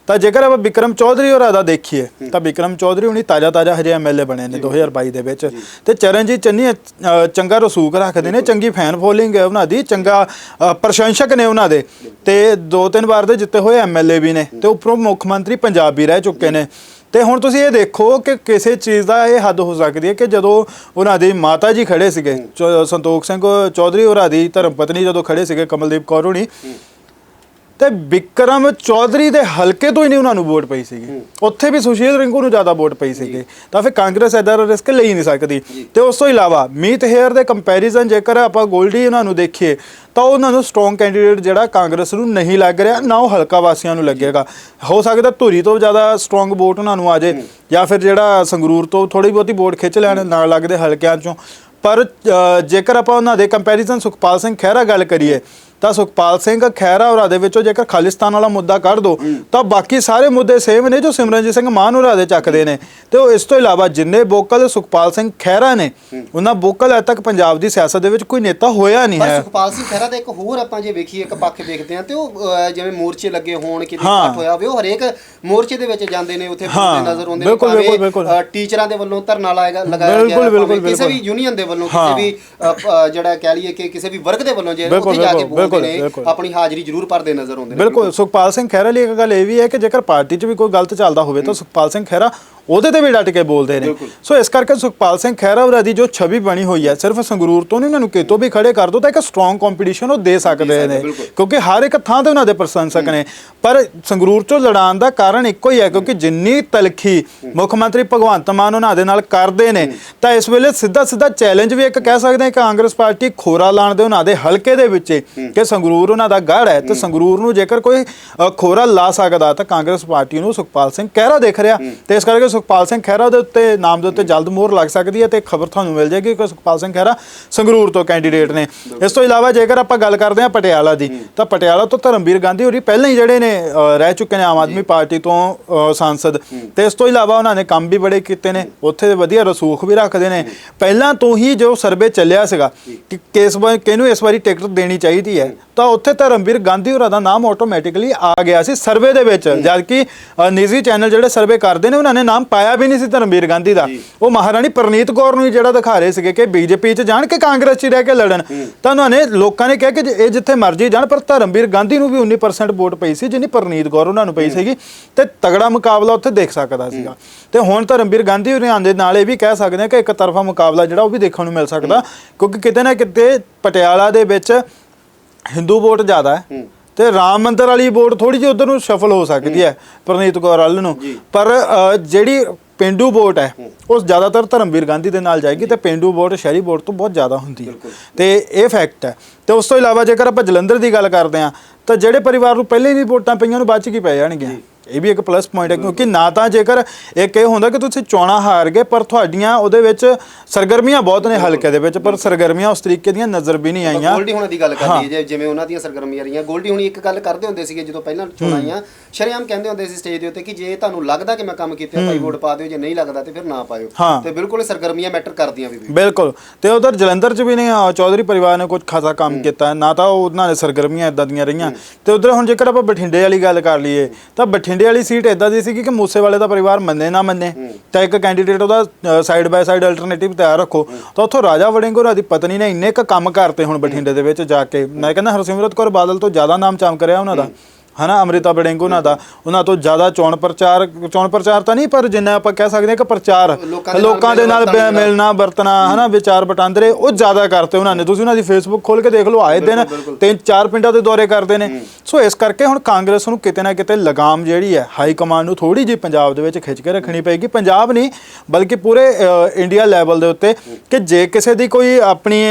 ਤਾਂ ਜੇਕਰ ਆਪਾਂ ਵਿਕਰਮ ਚੌਧਰੀ ਹੋਰਾਂ ਦਾ ਦੇਖੀਏ ਤਾਂ ਵਿਕਰਮ ਚੌਧਰੀ ਹੁਣੀ ਤਾਜ਼ਾ ਤਾਜ਼ਾ ਹਜੇ ਐਮਐਲਏ ਬਣੇ ਨੇ 2022 ਦੇ ਵਿੱਚ। ਤੇ ਚਰਨਜੀਤ ਚੰਨੀ ਚੰਗਾ ਰਸੂਖ ਰੱਖਦੇ ਨੇ ਚੰਗੀ ਫੈਨ ਫੋਲੋਇੰਗ ਹੈ ਉਹਨਾਂ ਦੀ ਚੰਗਾ ਪ੍ਰਸ਼ੰਸਕ ਨੇ ਉਹਨਾਂ ਦੇ। ਤੇ ਦੋ ਤਿੰਨ ਵਾਰ ਦੇ ਜਿੱਤੇ ਹੋਏ ਐਮਐਲਏ ਵੀ ਨੇ। ਤੇ ਉੱਪਰੋਂ ਮੁੱਖ ਮੰਤਰੀ ਪੰਜਾਬ ਵੀ ਰਹਿ ਚੁੱਕੇ ਨੇ। ਤੇ ਹੁਣ ਤੁਸੀਂ ਇਹ ਦੇਖੋ ਕਿ ਕਿਸੇ ਚੀਜ਼ ਦਾ ਇਹ ਹੱਦ ਹੋ ਸਕਦੀ ਹੈ ਕਿ ਜਦੋਂ ਉਹਨਾਂ ਦੀ ਮਾਤਾ ਜੀ ਖੜੇ ਸੀਗੇ ਸੰਤੋਖ ਸਿੰਘ ਚੌਧਰੀ ਹੋਰਾਂ ਦੀ ਧਰਮ ਪਤਨੀ ਜਦੋਂ ਖੜੇ ਸੀਗੇ ਕਮਲਦੀਪ ਕੌਰ ਹੋਣੀ ਤੇ ਵਿਕਰਮ ਚੌਧਰੀ ਦੇ ਹਲਕੇ ਤੋਂ ਹੀ ਨਹੀਂ ਉਹਨਾਂ ਨੂੰ ਵੋਟ ਪਈ ਸੀਗੀ। ਉੱਥੇ ਵੀ ਸੁਸ਼ੀਲ ਰਿੰਕੂ ਨੂੰ ਜ਼ਿਆਦਾ ਵੋਟ ਪਈ ਸੀਗੀ। ਤਾਂ ਫਿਰ ਕਾਂਗਰਸ ਐਦਾ ਰਿਸਕ ਲਈ ਨਹੀਂ ਸਕਦੀ। ਤੇ ਉਸ ਤੋਂ ਇਲਾਵਾ ਮੀਤ ਹੇਅਰ ਦੇ ਕੰਪੈਰੀਜ਼ਨ ਜੇਕਰ ਆਪਾਂ ਗੋਲਡੀ ਉਹਨਾਂ ਨੂੰ ਦੇਖੀਏ ਤਾਂ ਉਹਨਾਂ ਨੂੰ ਸਟਰੋਂਗ ਕੈਂਡੀਡੇਟ ਜਿਹੜਾ ਕਾਂਗਰਸ ਨੂੰ ਨਹੀਂ ਲੱਗ ਰਿਹਾ ਨਾ ਉਹ ਹਲਕਾ ਵਾਸੀਆਂ ਨੂੰ ਲੱਗੇਗਾ। ਹੋ ਸਕਦਾ ਧੁਰੀ ਤੋਂ ਜ਼ਿਆਦਾ ਸਟਰੋਂਗ ਵੋਟ ਉਹਨਾਂ ਨੂੰ ਆ ਜੇ ਜਾਂ ਫਿਰ ਜਿਹੜਾ ਸੰਗਰੂਰ ਤੋਂ ਥੋੜੀ ਬਹੁਤੀ ਵੋਟ ਖਿੱਚ ਲੈਣ ਨਾਲ ਲੱਗਦੇ ਹਲਕਿਆਂ ਚੋਂ। ਪਰ ਜੇਕਰ ਆਪਾਂ ਉਹਨਾਂ ਦੇ ਕੰਪੈਰੀਜ਼ਨ ਸੁਖਪਾਲ ਸਿੰਘ ਖਹਿਰਾ ਗੱਲ ਕਰੀਏ ਤਾਂ ਸੁਖਪਾਲ ਸਿੰਘ ਖਹਿਰਾ ਹੋਰਾਂ ਦੇ ਵਿੱਚੋਂ ਜੇਕਰ ਖਾਲਿਸਤਾਨ ਵਾਲਾ ਮੁੱਦਾ ਕੱਢ ਦੋ ਤਾਂ ਬਾਕੀ ਸਾਰੇ ਮੁੱਦੇ ਸੇਮ ਨੇ ਜੋ ਸਿਮਰਨਜੀਤ ਸਿੰਘ ਮਾਨ ਹੋਰਾਂ ਦੇ ਚੱਕਦੇ ਨੇ ਤੇ ਉਹ ਇਸ ਤੋਂ ਇਲਾਵਾ ਜਿੰਨੇ ਵੋਕਲ ਸੁਖਪਾਲ ਸਿੰਘ ਖਹਿਰਾ ਨੇ ਉਹਨਾਂ ਵੋਕਲ ਅਜੇ ਤੱਕ ਪੰਜਾਬ ਦੀ ਸਿਆਸਤ ਦੇ ਵਿੱਚ ਕੋਈ ਨੇਤਾ ਹੋਇਆ ਨਹੀਂ ਹੈ ਸੁਖਪਾਲ ਸਿੰਘ ਖਹਿਰਾ ਦਾ ਇੱਕ ਹੋਰ ਆਪਾਂ ਜੇ ਵੇਖੀਏ ਇੱਕ ਪੱਖ ਵੇਖਦੇ ਆ ਤੇ ਉਹ ਜਿਵੇਂ ਮੋਰਚੇ ਲੱਗੇ ਹੋਣ ਕਿਤੇ। ਇਕੱਠ ਹੋਇਆ ਹੋਵੇ ਉਹ ਹਰੇਕ ਮੋਰਚੇ ਦੇ ਵਿੱਚ ਜਾਂਦੇ ਨੇ ਉੱਥੇ ਬੋਲਦੇ ਨਜ਼ਰ ਆਉਂਦੇ ਨੇ ਬਿਲਕੁਲ, ਟੀਚਰਾਂ ਦੇ ਵੱਲੋਂ ਧਰਨਾ ਲਾਏਗਾ ਲਗਾਇਆ ਗਿਆ ਕਿਸੇ। ਵੀ ਯੂਨੀਅਨ ਦੇ ਵੱਲੋਂ। ਕਿਸੇ ਵੀ ਜਿਹੜਾ ਕਹਿ ਲਈਏ ਕਿ ਕਿਸੇ ਵੀ ਵਰਗ ਦੇ ਵੱਲੋਂ ਜੇ ਉੱਥੇ ਜਾ ਕੇ ਬਿਲਕੁਲ, ਬੋਲਦੇ ਨੇ ਬਿਲਕੁਲ। ਆਪਣੀ ਹਾਜ਼ਰੀ ਜ਼ਰੂਰ ਭਰਦੇ ਨਜ਼ਰ ਆਉਂਦੇ ਨੇ ਬਿਲਕੁਲ ਸੁਖਪਾਲ ਸਿੰਘ ਖਹਿਰਾ ਲਈ ਇੱਕ ਗੱਲ ਇਹ ਵੀ ਹੈ ਕਿ ਜੇਕਰ ਪਾਰਟੀ 'ਚ ਵੀ ਕੋਈ ਗਲਤ ਚੱਲਦਾ ਹੋਵੇ ਤਾਂ ਸੁਖਪਾਲ ਸਿੰਘ ਖਹਿਰਾ ਉਹਦੇ ਤੇ ਵੀ ਡਟ ਕੇ ਬੋਲਦੇ ਨੇ। ਸੋ ਇਸ ਕਰਕੇ ਸੁਖਪਾਲ ਸਿੰਘ ਖਹਿਰਾ ਹੋਰਾਂ ਦੀ ਜੋ ਛਵੀ ਬਣੀ ਹੋਈ ਹੈ ਸਿਰਫ ਸੰਗਰੂਰ ਤੋਂ ਨਹੀਂ ਉਹਨਾਂ ਨੂੰ ਕਿਤੋਂ ਵੀ ਖੜੇ ਕਰ ਦੋ ਤਾਂ ਇੱਕ ਸਟਰੋਂਗ ਕੰਪੀਟੀਸ਼ਨ ਉਹ ਦੇ ਸਕਦੇ ਨੇ। ਕਿਉਂਕਿ ਹਰ ਇੱਕ ਥਾਂ ਤੇ ਉਹਨਾਂ ਦੇ ਪ੍ਰਸ਼ੰਸਕ ਨੇ। ਪਰ ਸੰਗਰੂਰ ਤੋਂ ਲੜਾਉਣ ਦਾ ਕਾਰਨ ਇੱਕੋ ਹੀ ਹੈ ਕਿਉਂਕਿ ਜਿੰਨੀ ਤਲਖੀ ਮੁੱਖ ਮੰਤਰੀ ਭਗਵੰਤ ਮਾਨ ਉਹਨਾਂ ਦੇ ਨਾਲ ਕਰਦੇ ਨੇ ਤਾਂ ਇਸ ਵੇਲੇ ਸਿੱਧਾ ਸਿੱਧਾ ਚੈਲੰਜ ਵੀ ਇੱਕ ਕਹਿ ਸਕਦੇ ਹਾਂ ਕਾਂਗਰਸ ਪਾਰਟੀ ਖੋਰਾ ਲਾਣ ਦੇ ਉਹਨਾਂ ਦੇ ਹਲਕੇ ਦੇ ਵਿੱਚ ਕਿ ਸੰਗਰੂਰ ਉਹਨਾਂ ਦਾ ਗੜ ਹੈ। ਤੇ ਸੰਗਰੂਰ ਨੂੰ ਜੇਕਰ ਕੋਈ ਖੋਰਾ ਲਾ ਸਕਦਾ ਤਾਂ ਕਾਂਗਰਸ ਪਾਰਟੀ ਨੂੰ ਸੁਖਪਾਲ ਸਿੰਘ ਖਹਿਰਾ ਦੇਖ ਰਿਹਾ। ਤੇ ਇਸ ਕਰਕੇ ਸੁਖਪਾਲ ਸਿੰਘ ਖਹਿਰਾ ਦੇ ਉੱਤੇ ਨਾਮ ਦੇ ਉੱਤੇ ਜਲਦ ਮੋਹਰ ਲੱਗ ਸਕਦੀ ਹੈ ਤੇ ਖਬਰ ਤੁਹਾਨੂੰ ਮਿਲ ਜਾਏਗੀ ਕਿ ਸੁਖਪਾਲ ਸਿੰਘ ਖਹਿਰਾ ਸੰਗਰੂਰ ਤੋਂ ਕੈਂਡੀਡੇਟ ਨੇ। ਇਸ ਤੋਂ ਇਲਾਵਾ ਜੇਕਰ ਆਪਾਂ ਗੱਲ ਕਰਦੇ ਹਾਂ ਪਟਿਆਲਾ ਦੀ ਤਾਂ ਪਟਿਆਲਾ ਤੋਂ ਧਰਮਵੀਰ ਗਾਂਧੀ ਹੋਰੀ ਪਹਿਲਾਂ ਹੀ ਜਿਹੜੇ ਨੇ ਰਹਿ ਚੁੱਕੇ ਨੇ ਆਮ ਆਦਮੀ ਪਾਰਟੀ ਤੋਂ ਸਾਂਸਦ। ਤੇ ਇਸ ਤੋਂ ਇਲਾਵਾ ਉਹਨਾਂ ਨੇ ਕੰਮ ਵੀ ਬੜੇ ਕੀਤੇ ਨੇ ਉੱਥੇ ਵਧੀਆ ਰਸੂਖ ਵੀ ਰੱਖਦੇ ਨੇ। ਪਹਿਲਾਂ ਤੋਂ ਹੀ ਜੋ ਸਰਵੇ ਚੱਲਿਆ ਸੀਗਾ ਕਿ ਕਿਸ ਵਾਰ ਕਿਹਨੂੰ ਇਸ ਵਾਰੀ ਟਿਕਟ ਦੇਣੀ ਚਾਹੀਦੀ ਹੈ ਤਾਂ ਉੱਥੇ ਧਰਮਵੀਰ ਗਾਂਧੀ ਹੋਰਾਂ ਦਾ ਨਾਮ ਆਟੋਮੈਟਿਕਲੀ ਆ ਗਿਆ ਸੀ ਸਰਵੇ ਦੇ ਵਿੱਚ। ਜਦ ਕਿ ਨਿੱਜੀ ਚੈਨਲ ਜਿਹੜੇ ਸਰਵੇ ਕਰਦੇ ਨੇ ਉਹਨਾਂ ਨੇ ਨਾਮ ਪਾਇਆ ਵੀ ਨਹੀਂ ਸੀ ਧਰਮਵੀਰ ਗਾਂਧੀ ਦਾ। ਉਹ ਮਹਾਰਾਣੀ ਪ੍ਰਨੀਤ ਕੌਰ ਨੂੰ ਹੀ ਜਿਹੜਾ ਦਿਖਾ ਰਹੇ ਸੀਗੇ ਕਿ ਬੀਜੇਪੀ 'ਚ ਜਾਣ ਕੇ ਕਾਂਗਰਸ 'ਚ ਰਹਿ ਕੇ ਲੜਨ। ਤਾਂ ਉਹਨਾਂ ਨੇ ਲੋਕਾਂ ਨੇ ਕਿਹਾ ਕਿ ਇਹ ਜਿੱਥੇ ਮਰਜ਼ੀ ਜਾਣ ਪਰ ਧਰਮਵੀਰ ਗਾਂਧੀ ਨੂੰ ਵੀ 19% ਵੋਟ ਪਈ ਸੀ ਜਿੰਨੀ ਪ੍ਰਨੀਤ ਕੌਰ ਉਹਨਾਂ ਨੂੰ ਪਈ ਸੀਗੀ। ਤੇ ਤਗੜਾ ਮੁਕਾਬਲਾ ਉੱਥੇ ਦੇਖ ਸਕਦਾ ਸੀਗਾ। ਤੇ ਹੁਣ ਧਰਮਵੀਰ ਗਾਂਧੀ ਹੋਰਾਂ ਦੇ ਨਾਲ ਇਹ ਵੀ ਕਹਿ ਸਕਦੇ ਹਾਂ ਕਿ ਇੱਕ ਤਰਫਾ ਮੁਕਾਬਲਾ ਜਿਹੜਾ ਉਹ ਵੀ ਦੇਖਣ ਨੂੰ ਮਿਲ ਸਕਦਾ। ਕਿਉਂਕਿ ਕਿਤੇ ਨਾ ਕਿਤੇ ਪਟਿਆਲਾ ਦੇ ਵਿੱਚ ਹਿੰਦੂ ਵੋਟ ਜ਼ਿਆਦਾ ਹੈ। ਤੇ ਰਾਮ ਮੰਦਿਰ ਵਾਲੀ ਵੋਟ ਥੋੜੀ ਜਿਹੀ ਉਧਰ ਨੂੰ ਸ਼ਫਲ ਹੋ ਸਕਦੀ ਹੈ ਪ੍ਰਨੀਤ ਕੌਰ ਵੱਲ ਨੂੰ। ਪਰ ਜਿਹੜੀ ਪਿੰਡੂ ਵੋਟ ਹੈ ਉਹ ਜ਼ਿਆਦਾਤਰ ਧਰਮਵੀਰ ਗਾਂਧੀ ਦੇ ਨਾਲ ਜਾਏਗੀ ਤੇ ਪਿੰਡੂ ਵੋਟ ਸ਼ਹਿਰੀ ਵੋਟ ਤੋਂ ਬਹੁਤ ਜ਼ਿਆਦਾ ਹੁੰਦੀ ਹੈ। ਤੇ ਇਹ ਫੈਕਟ ਹੈ। ਤੇ ਉਸ ਤੋਂ ਇਲਾਵਾ ਜੇਕਰ ਆਪਾਂ ਜਲੰਧਰ ਦੀ ਗੱਲ ਕਰਦੇ ਹਾਂ ਤਾਂ ਜਿਹੜੇ ਪਰਿਵਾਰ ਨੂੰ ਪਹਿਲੇ ਹੀ ਵੋਟਾਂ ਪਈਆਂ ਨੂੰ ਬਾਅਦ ਚ ਕੀ ਪੈ ਜਾਣਗੀਆਂ? ਇਹ ਵੀ ਇੱਕ ਪਲੱਸ ਪੁਆਇੰਟ ਹੈ ਕਿਉਂਕਿ ਨਾ ਤਾਂ ਜੇਕਰ ਇੱਕ ਇਹ ਹੁੰਦਾ ਕਿ ਤੁਸੀਂ ਚੋਣਾਂ ਹਾਰ ਗਏ ਪਰ ਤੁਹਾਡੀਆਂ ਉਹਦੇ ਵਿੱਚ ਸਰਗਰਮੀਆਂ ਬਹੁਤ ਨੇ ਹਲਕੇ ਦੇ ਵਿੱਚ ਪਰ ਸਰਗਰਮੀਆਂ ਉਸ ਤਰੀਕੇ ਦੀਆਂ ਨਜ਼ਰ ਵੀ ਨਹੀਂ ਆਈਆਂ। ਗੋਲਡੀ ਹੁਣਾਂ ਦੀ ਗੱਲ ਕਰ ਲਈਏ ਜੇ ਜਿਵੇਂ ਉਹਨਾਂ ਦੀਆਂ ਸਰਗਰਮੀਆਂ ਰਹੀਆਂ ਗੋਲਡੀ ਹੁਣੀ ਇੱਕ ਗੱਲ ਕਰਦੇ ਹੁੰਦੇ ਸੀਗੇ ਜਦੋਂ ਪਹਿਲਾਂ ਚੋਣਾਂ ਆਈਆਂ ਸ਼ਰੇਆਮ ਕਹਿੰਦੇ ਹੁੰਦੇ ਸੀ ਸਟੇਜ ਦੇ ਉੱਤੇ ਕਿ ਜੇ ਤੁਹਾਨੂੰ ਲੱਗਦਾ ਕਿ ਮੈਂ ਕੰਮ ਕੀਤਾ ਭਾਈ ਵੋਟ ਪਾ ਦਿਓ ਜੇ ਨਹੀਂ ਲੱਗਦਾ ਤੇ ਫਿਰ ਨਾ ਪਾਇਓ। ਤੇ ਬਿਲਕੁਲ ਸਰਗਰਮੀਆਂ ਮੈਟਰ ਕਰਦੀਆਂ ਵੀ ਬਿਲਕੁਲ। ਤੇ ਉਧਰ ਜਲੰਧਰ ਚ ਵੀ ਨੇ ਚੌਧਰੀ ਪਰਿਵਾਰ ਨੇ ਕੁਝ ਖਾਸਾ ਕੰਮ ਕੀਤਾ। ਨਾ ਤਾਂ ਉਹਨਾਂ ਦੇ ਸਰਗਰਮੀਆਂ ਇਦਾਂ ਦੀਆਂ ਰਹੀਆਂ। ਤੇ ਉਧਰ ਹੁਣ ਜੇਕਰ ਆਪਾਂ ਬਠਿੰਡੇ ਵਾਲੀ ਗੱਲ ਕਰ ਲਈਏ ਤਾਂ ਬਠਿੰਡੇ ਵਾਲੀ ਸੀਟ ਇਦਾਂ ਦੀ ਸੀਗੀ ਕਿ ਮੂਸੇਵਾਲੇ ਦਾ ਪਰਿਵਾਰ ਮੰਨੇ ਨਾ ਮੰਨੇ। ਤਾਂ ਇੱਕ ਕੈਂਡੀਡੇਟ ਉਹਦਾ ਸਾਈਡ ਬਾਈ ਸਾਈਡ ਅਲਟਰਨੇਟਿਵ ਤਿਆਰ ਰੱਖੋ। ਤਾਂ ਉੱਥੋਂ ਰਾਜਾ ਵੜਿੰਗ ਹੋਰਾਂ ਦੀ ਪਤਨੀ ਨੇ ਇੰਨੇ ਕ ਕੰਮ ਕਰਤੇ ਹੁਣ ਬਠਿੰਡੇ ਦੇ ਵਿੱਚ ਜਾ ਕੇ। ਮੈਂ ਕਹਿੰਦਾ ਹਰਸਿਮਰਤ ਕੌਰ ਬਾਦਲ ਤੋਂ ਜ਼ਿਆਦਾ ਨਾਮ ਚਮਕ ਰਿਹਾ ਉਹਨਾਂ ਦਾ। ਹਨਾ ਅਮ੍ਰਿਤਾ ਬੜਿੰਗ ਉਹਨਾਂ ਦਾ। ਉਹਨਾਂ ਤੋਂ ਜ਼ਿਆਦਾ ਚੋਣ ਪ੍ਰਚਾਰ ਚੋਣ ਪ੍ਰਚਾਰ ਤਾਂ ਨਹੀਂ ਪਰ ਜਿੰਨਾ ਆਪਾਂ ਕਹਿ ਸਕਦੇ ਹਾਂ ਕਿ ਪ੍ਰਚਾਰ ਲੋਕਾਂ ਦੇ ਨਾਲ ਮਿਲਣਾ ਵਰਤਣਾ ਹਨਾ ਵਿਚਾਰ ਵਟਾਂਦਰੇ ਉਹ ਜ਼ਿਆਦਾ ਕਰਤੇ ਉਹਨਾਂ ਨੇ। ਤੁਸੀਂ ਉਹਨਾਂ ਦੀ ਫੇਸਬੁੱਕ ਖੋਲ ਕੇ ਦੇਖ ਲਓ ਆਏ ਦਿਨ ਤਿੰਨ ਚਾਰ ਪਿੰਡਾਂ ਦੇ ਦੌਰੇ ਕਰਦੇ ਨੇ। ਸੋ ਇਸ ਕਰਕੇ ਹੁਣ ਕਾਂਗਰਸ ਨੂੰ ਕਿਤੇ ਨਾ ਕਿਤੇ ਲਗਾਮ ਜਿਹੜੀ ਹੈ ਹਾਈ ਕਮਾਂਡ ਨੂੰ ਥੋੜੀ ਜਿਹੀ ਪੰਜਾਬ ਦੇ ਵਿੱਚ ਖਿੱਚ ਕੇ ਰੱਖਣੀ ਪਏਗੀ। ਪੰਜਾਬ ਨਹੀਂ ਬਲਕਿ ਪੂਰੇ ਇੰਡੀਆ ਲੈਵਲ ਦੇ ਉੱਤੇ ਕਿ ਜੇ ਕਿਸੇ ਦੀ ਕੋਈ ਆਪਣੀ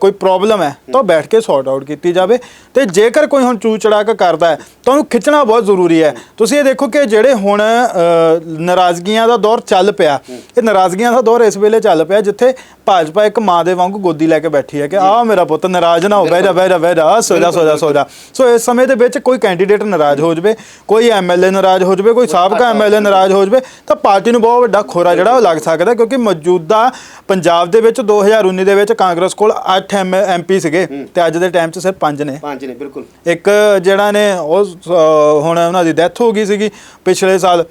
ਕੋਈ ਪ੍ਰੋਬਲਮ ਹੈ ਤਾਂ ਬੈਠ ਕੇ ਸੌਰਟ ਆਊਟ ਕੀਤੀ ਜਾਵੇ। ਤੇ ਜੇਕਰ ਕੋਈ ਹੁਣ ਚੂ ਚੜਾ ਕੇ ਕਰਦਾ ਹੈ ਤਾਂ ਉਹਨੂੰ ਖਿੱਚਣਾ ਬਹੁਤ ਜ਼ਰੂਰੀ ਹੈ। ਤੁਸੀਂ ਇਹ ਦੇਖੋ ਕਿ ਜਿਹੜੇ ਹੁਣ ਅ, ਨਾਰਾਜ਼ਗੀਆਂ ਦਾ ਦੌਰ ਚੱਲ ਪਿਆ ਇਹ ਨਾਰਾਜ਼ਗੀਆਂ ਦਾ ਦੌਰ ਇਸ ਵੇਲੇ ਚੱਲ ਪਿਆ ਜਿੱਥੇ ਭਾਜਪਾ ਇੱਕ ਮਾਂ ਦੇ ਵਾਂਗੂ ਗੋਦੀ ਲੈ ਕੇ ਬੈਠੀ ਹੈ ਕਿ ਆ ਮੇਰਾ ਪੁੱਤ ਨਾਰਾਜ਼ ਨਾ ਹੋ ਬਹਿ ਜਾ ਬਹਿ ਜਾ ਬਹਿ ਜਾ ਸੋ ਜਾ ਸੋ ਜਾ ਸੋ ਜਾ ਸੋ ਇਸ ਸਮੇਂ ਦੇ ਵਿੱਚ ਕੋਈ ਕੈਂਡੀਡੇਟ ਨਾਰਾਜ਼ ਹੋ ਜਵੇ ਕੋਈ ਐਮਐਲਏ ਨਾਰਾਜ਼ ਹੋ ਜਵੇ ਕੋਈ ਸਾਬਕਾ ਐਮਐਲਏ ਨਾਰਾਜ਼ ਹੋ ਜਵੇ ਤਾਂ ਪਾਰਟੀ ਨੂੰ ਬਹੁਤ ਵੱਡਾ ਖੋਰਾ ਜਿਹੜਾ ਉਹ ਲੱਗ ਸਕਦਾ ਕਿਉਂਕਿ ਮੌਜੂਦਾ ਪੰਜਾਬ ਦੇ ਵਿੱਚ 2019 ਦੇ ਵਿੱਚ ਕਾਂਗਰਸ ਕੋਲ 8 ਐਮਪੀ ਸੀਗੇ ਤੇ ਅੱਜ ਦੇ ਟਾਈਮ 'ਚ ਸਿਰਫ 5 ਨੇ। ਪੰਜ ਨੇ ਬਿਲਕੁਲ। ਇੱਕ ਜਿਹੜਾ ਨੇ ਉਹ ਹੁਣ ਉਹਨਾਂ ਦੀ ਡੈਥ ਹੋ ਗਈ ਸੀਗੀ ਪਿਛਲੇ ਸਾਲ।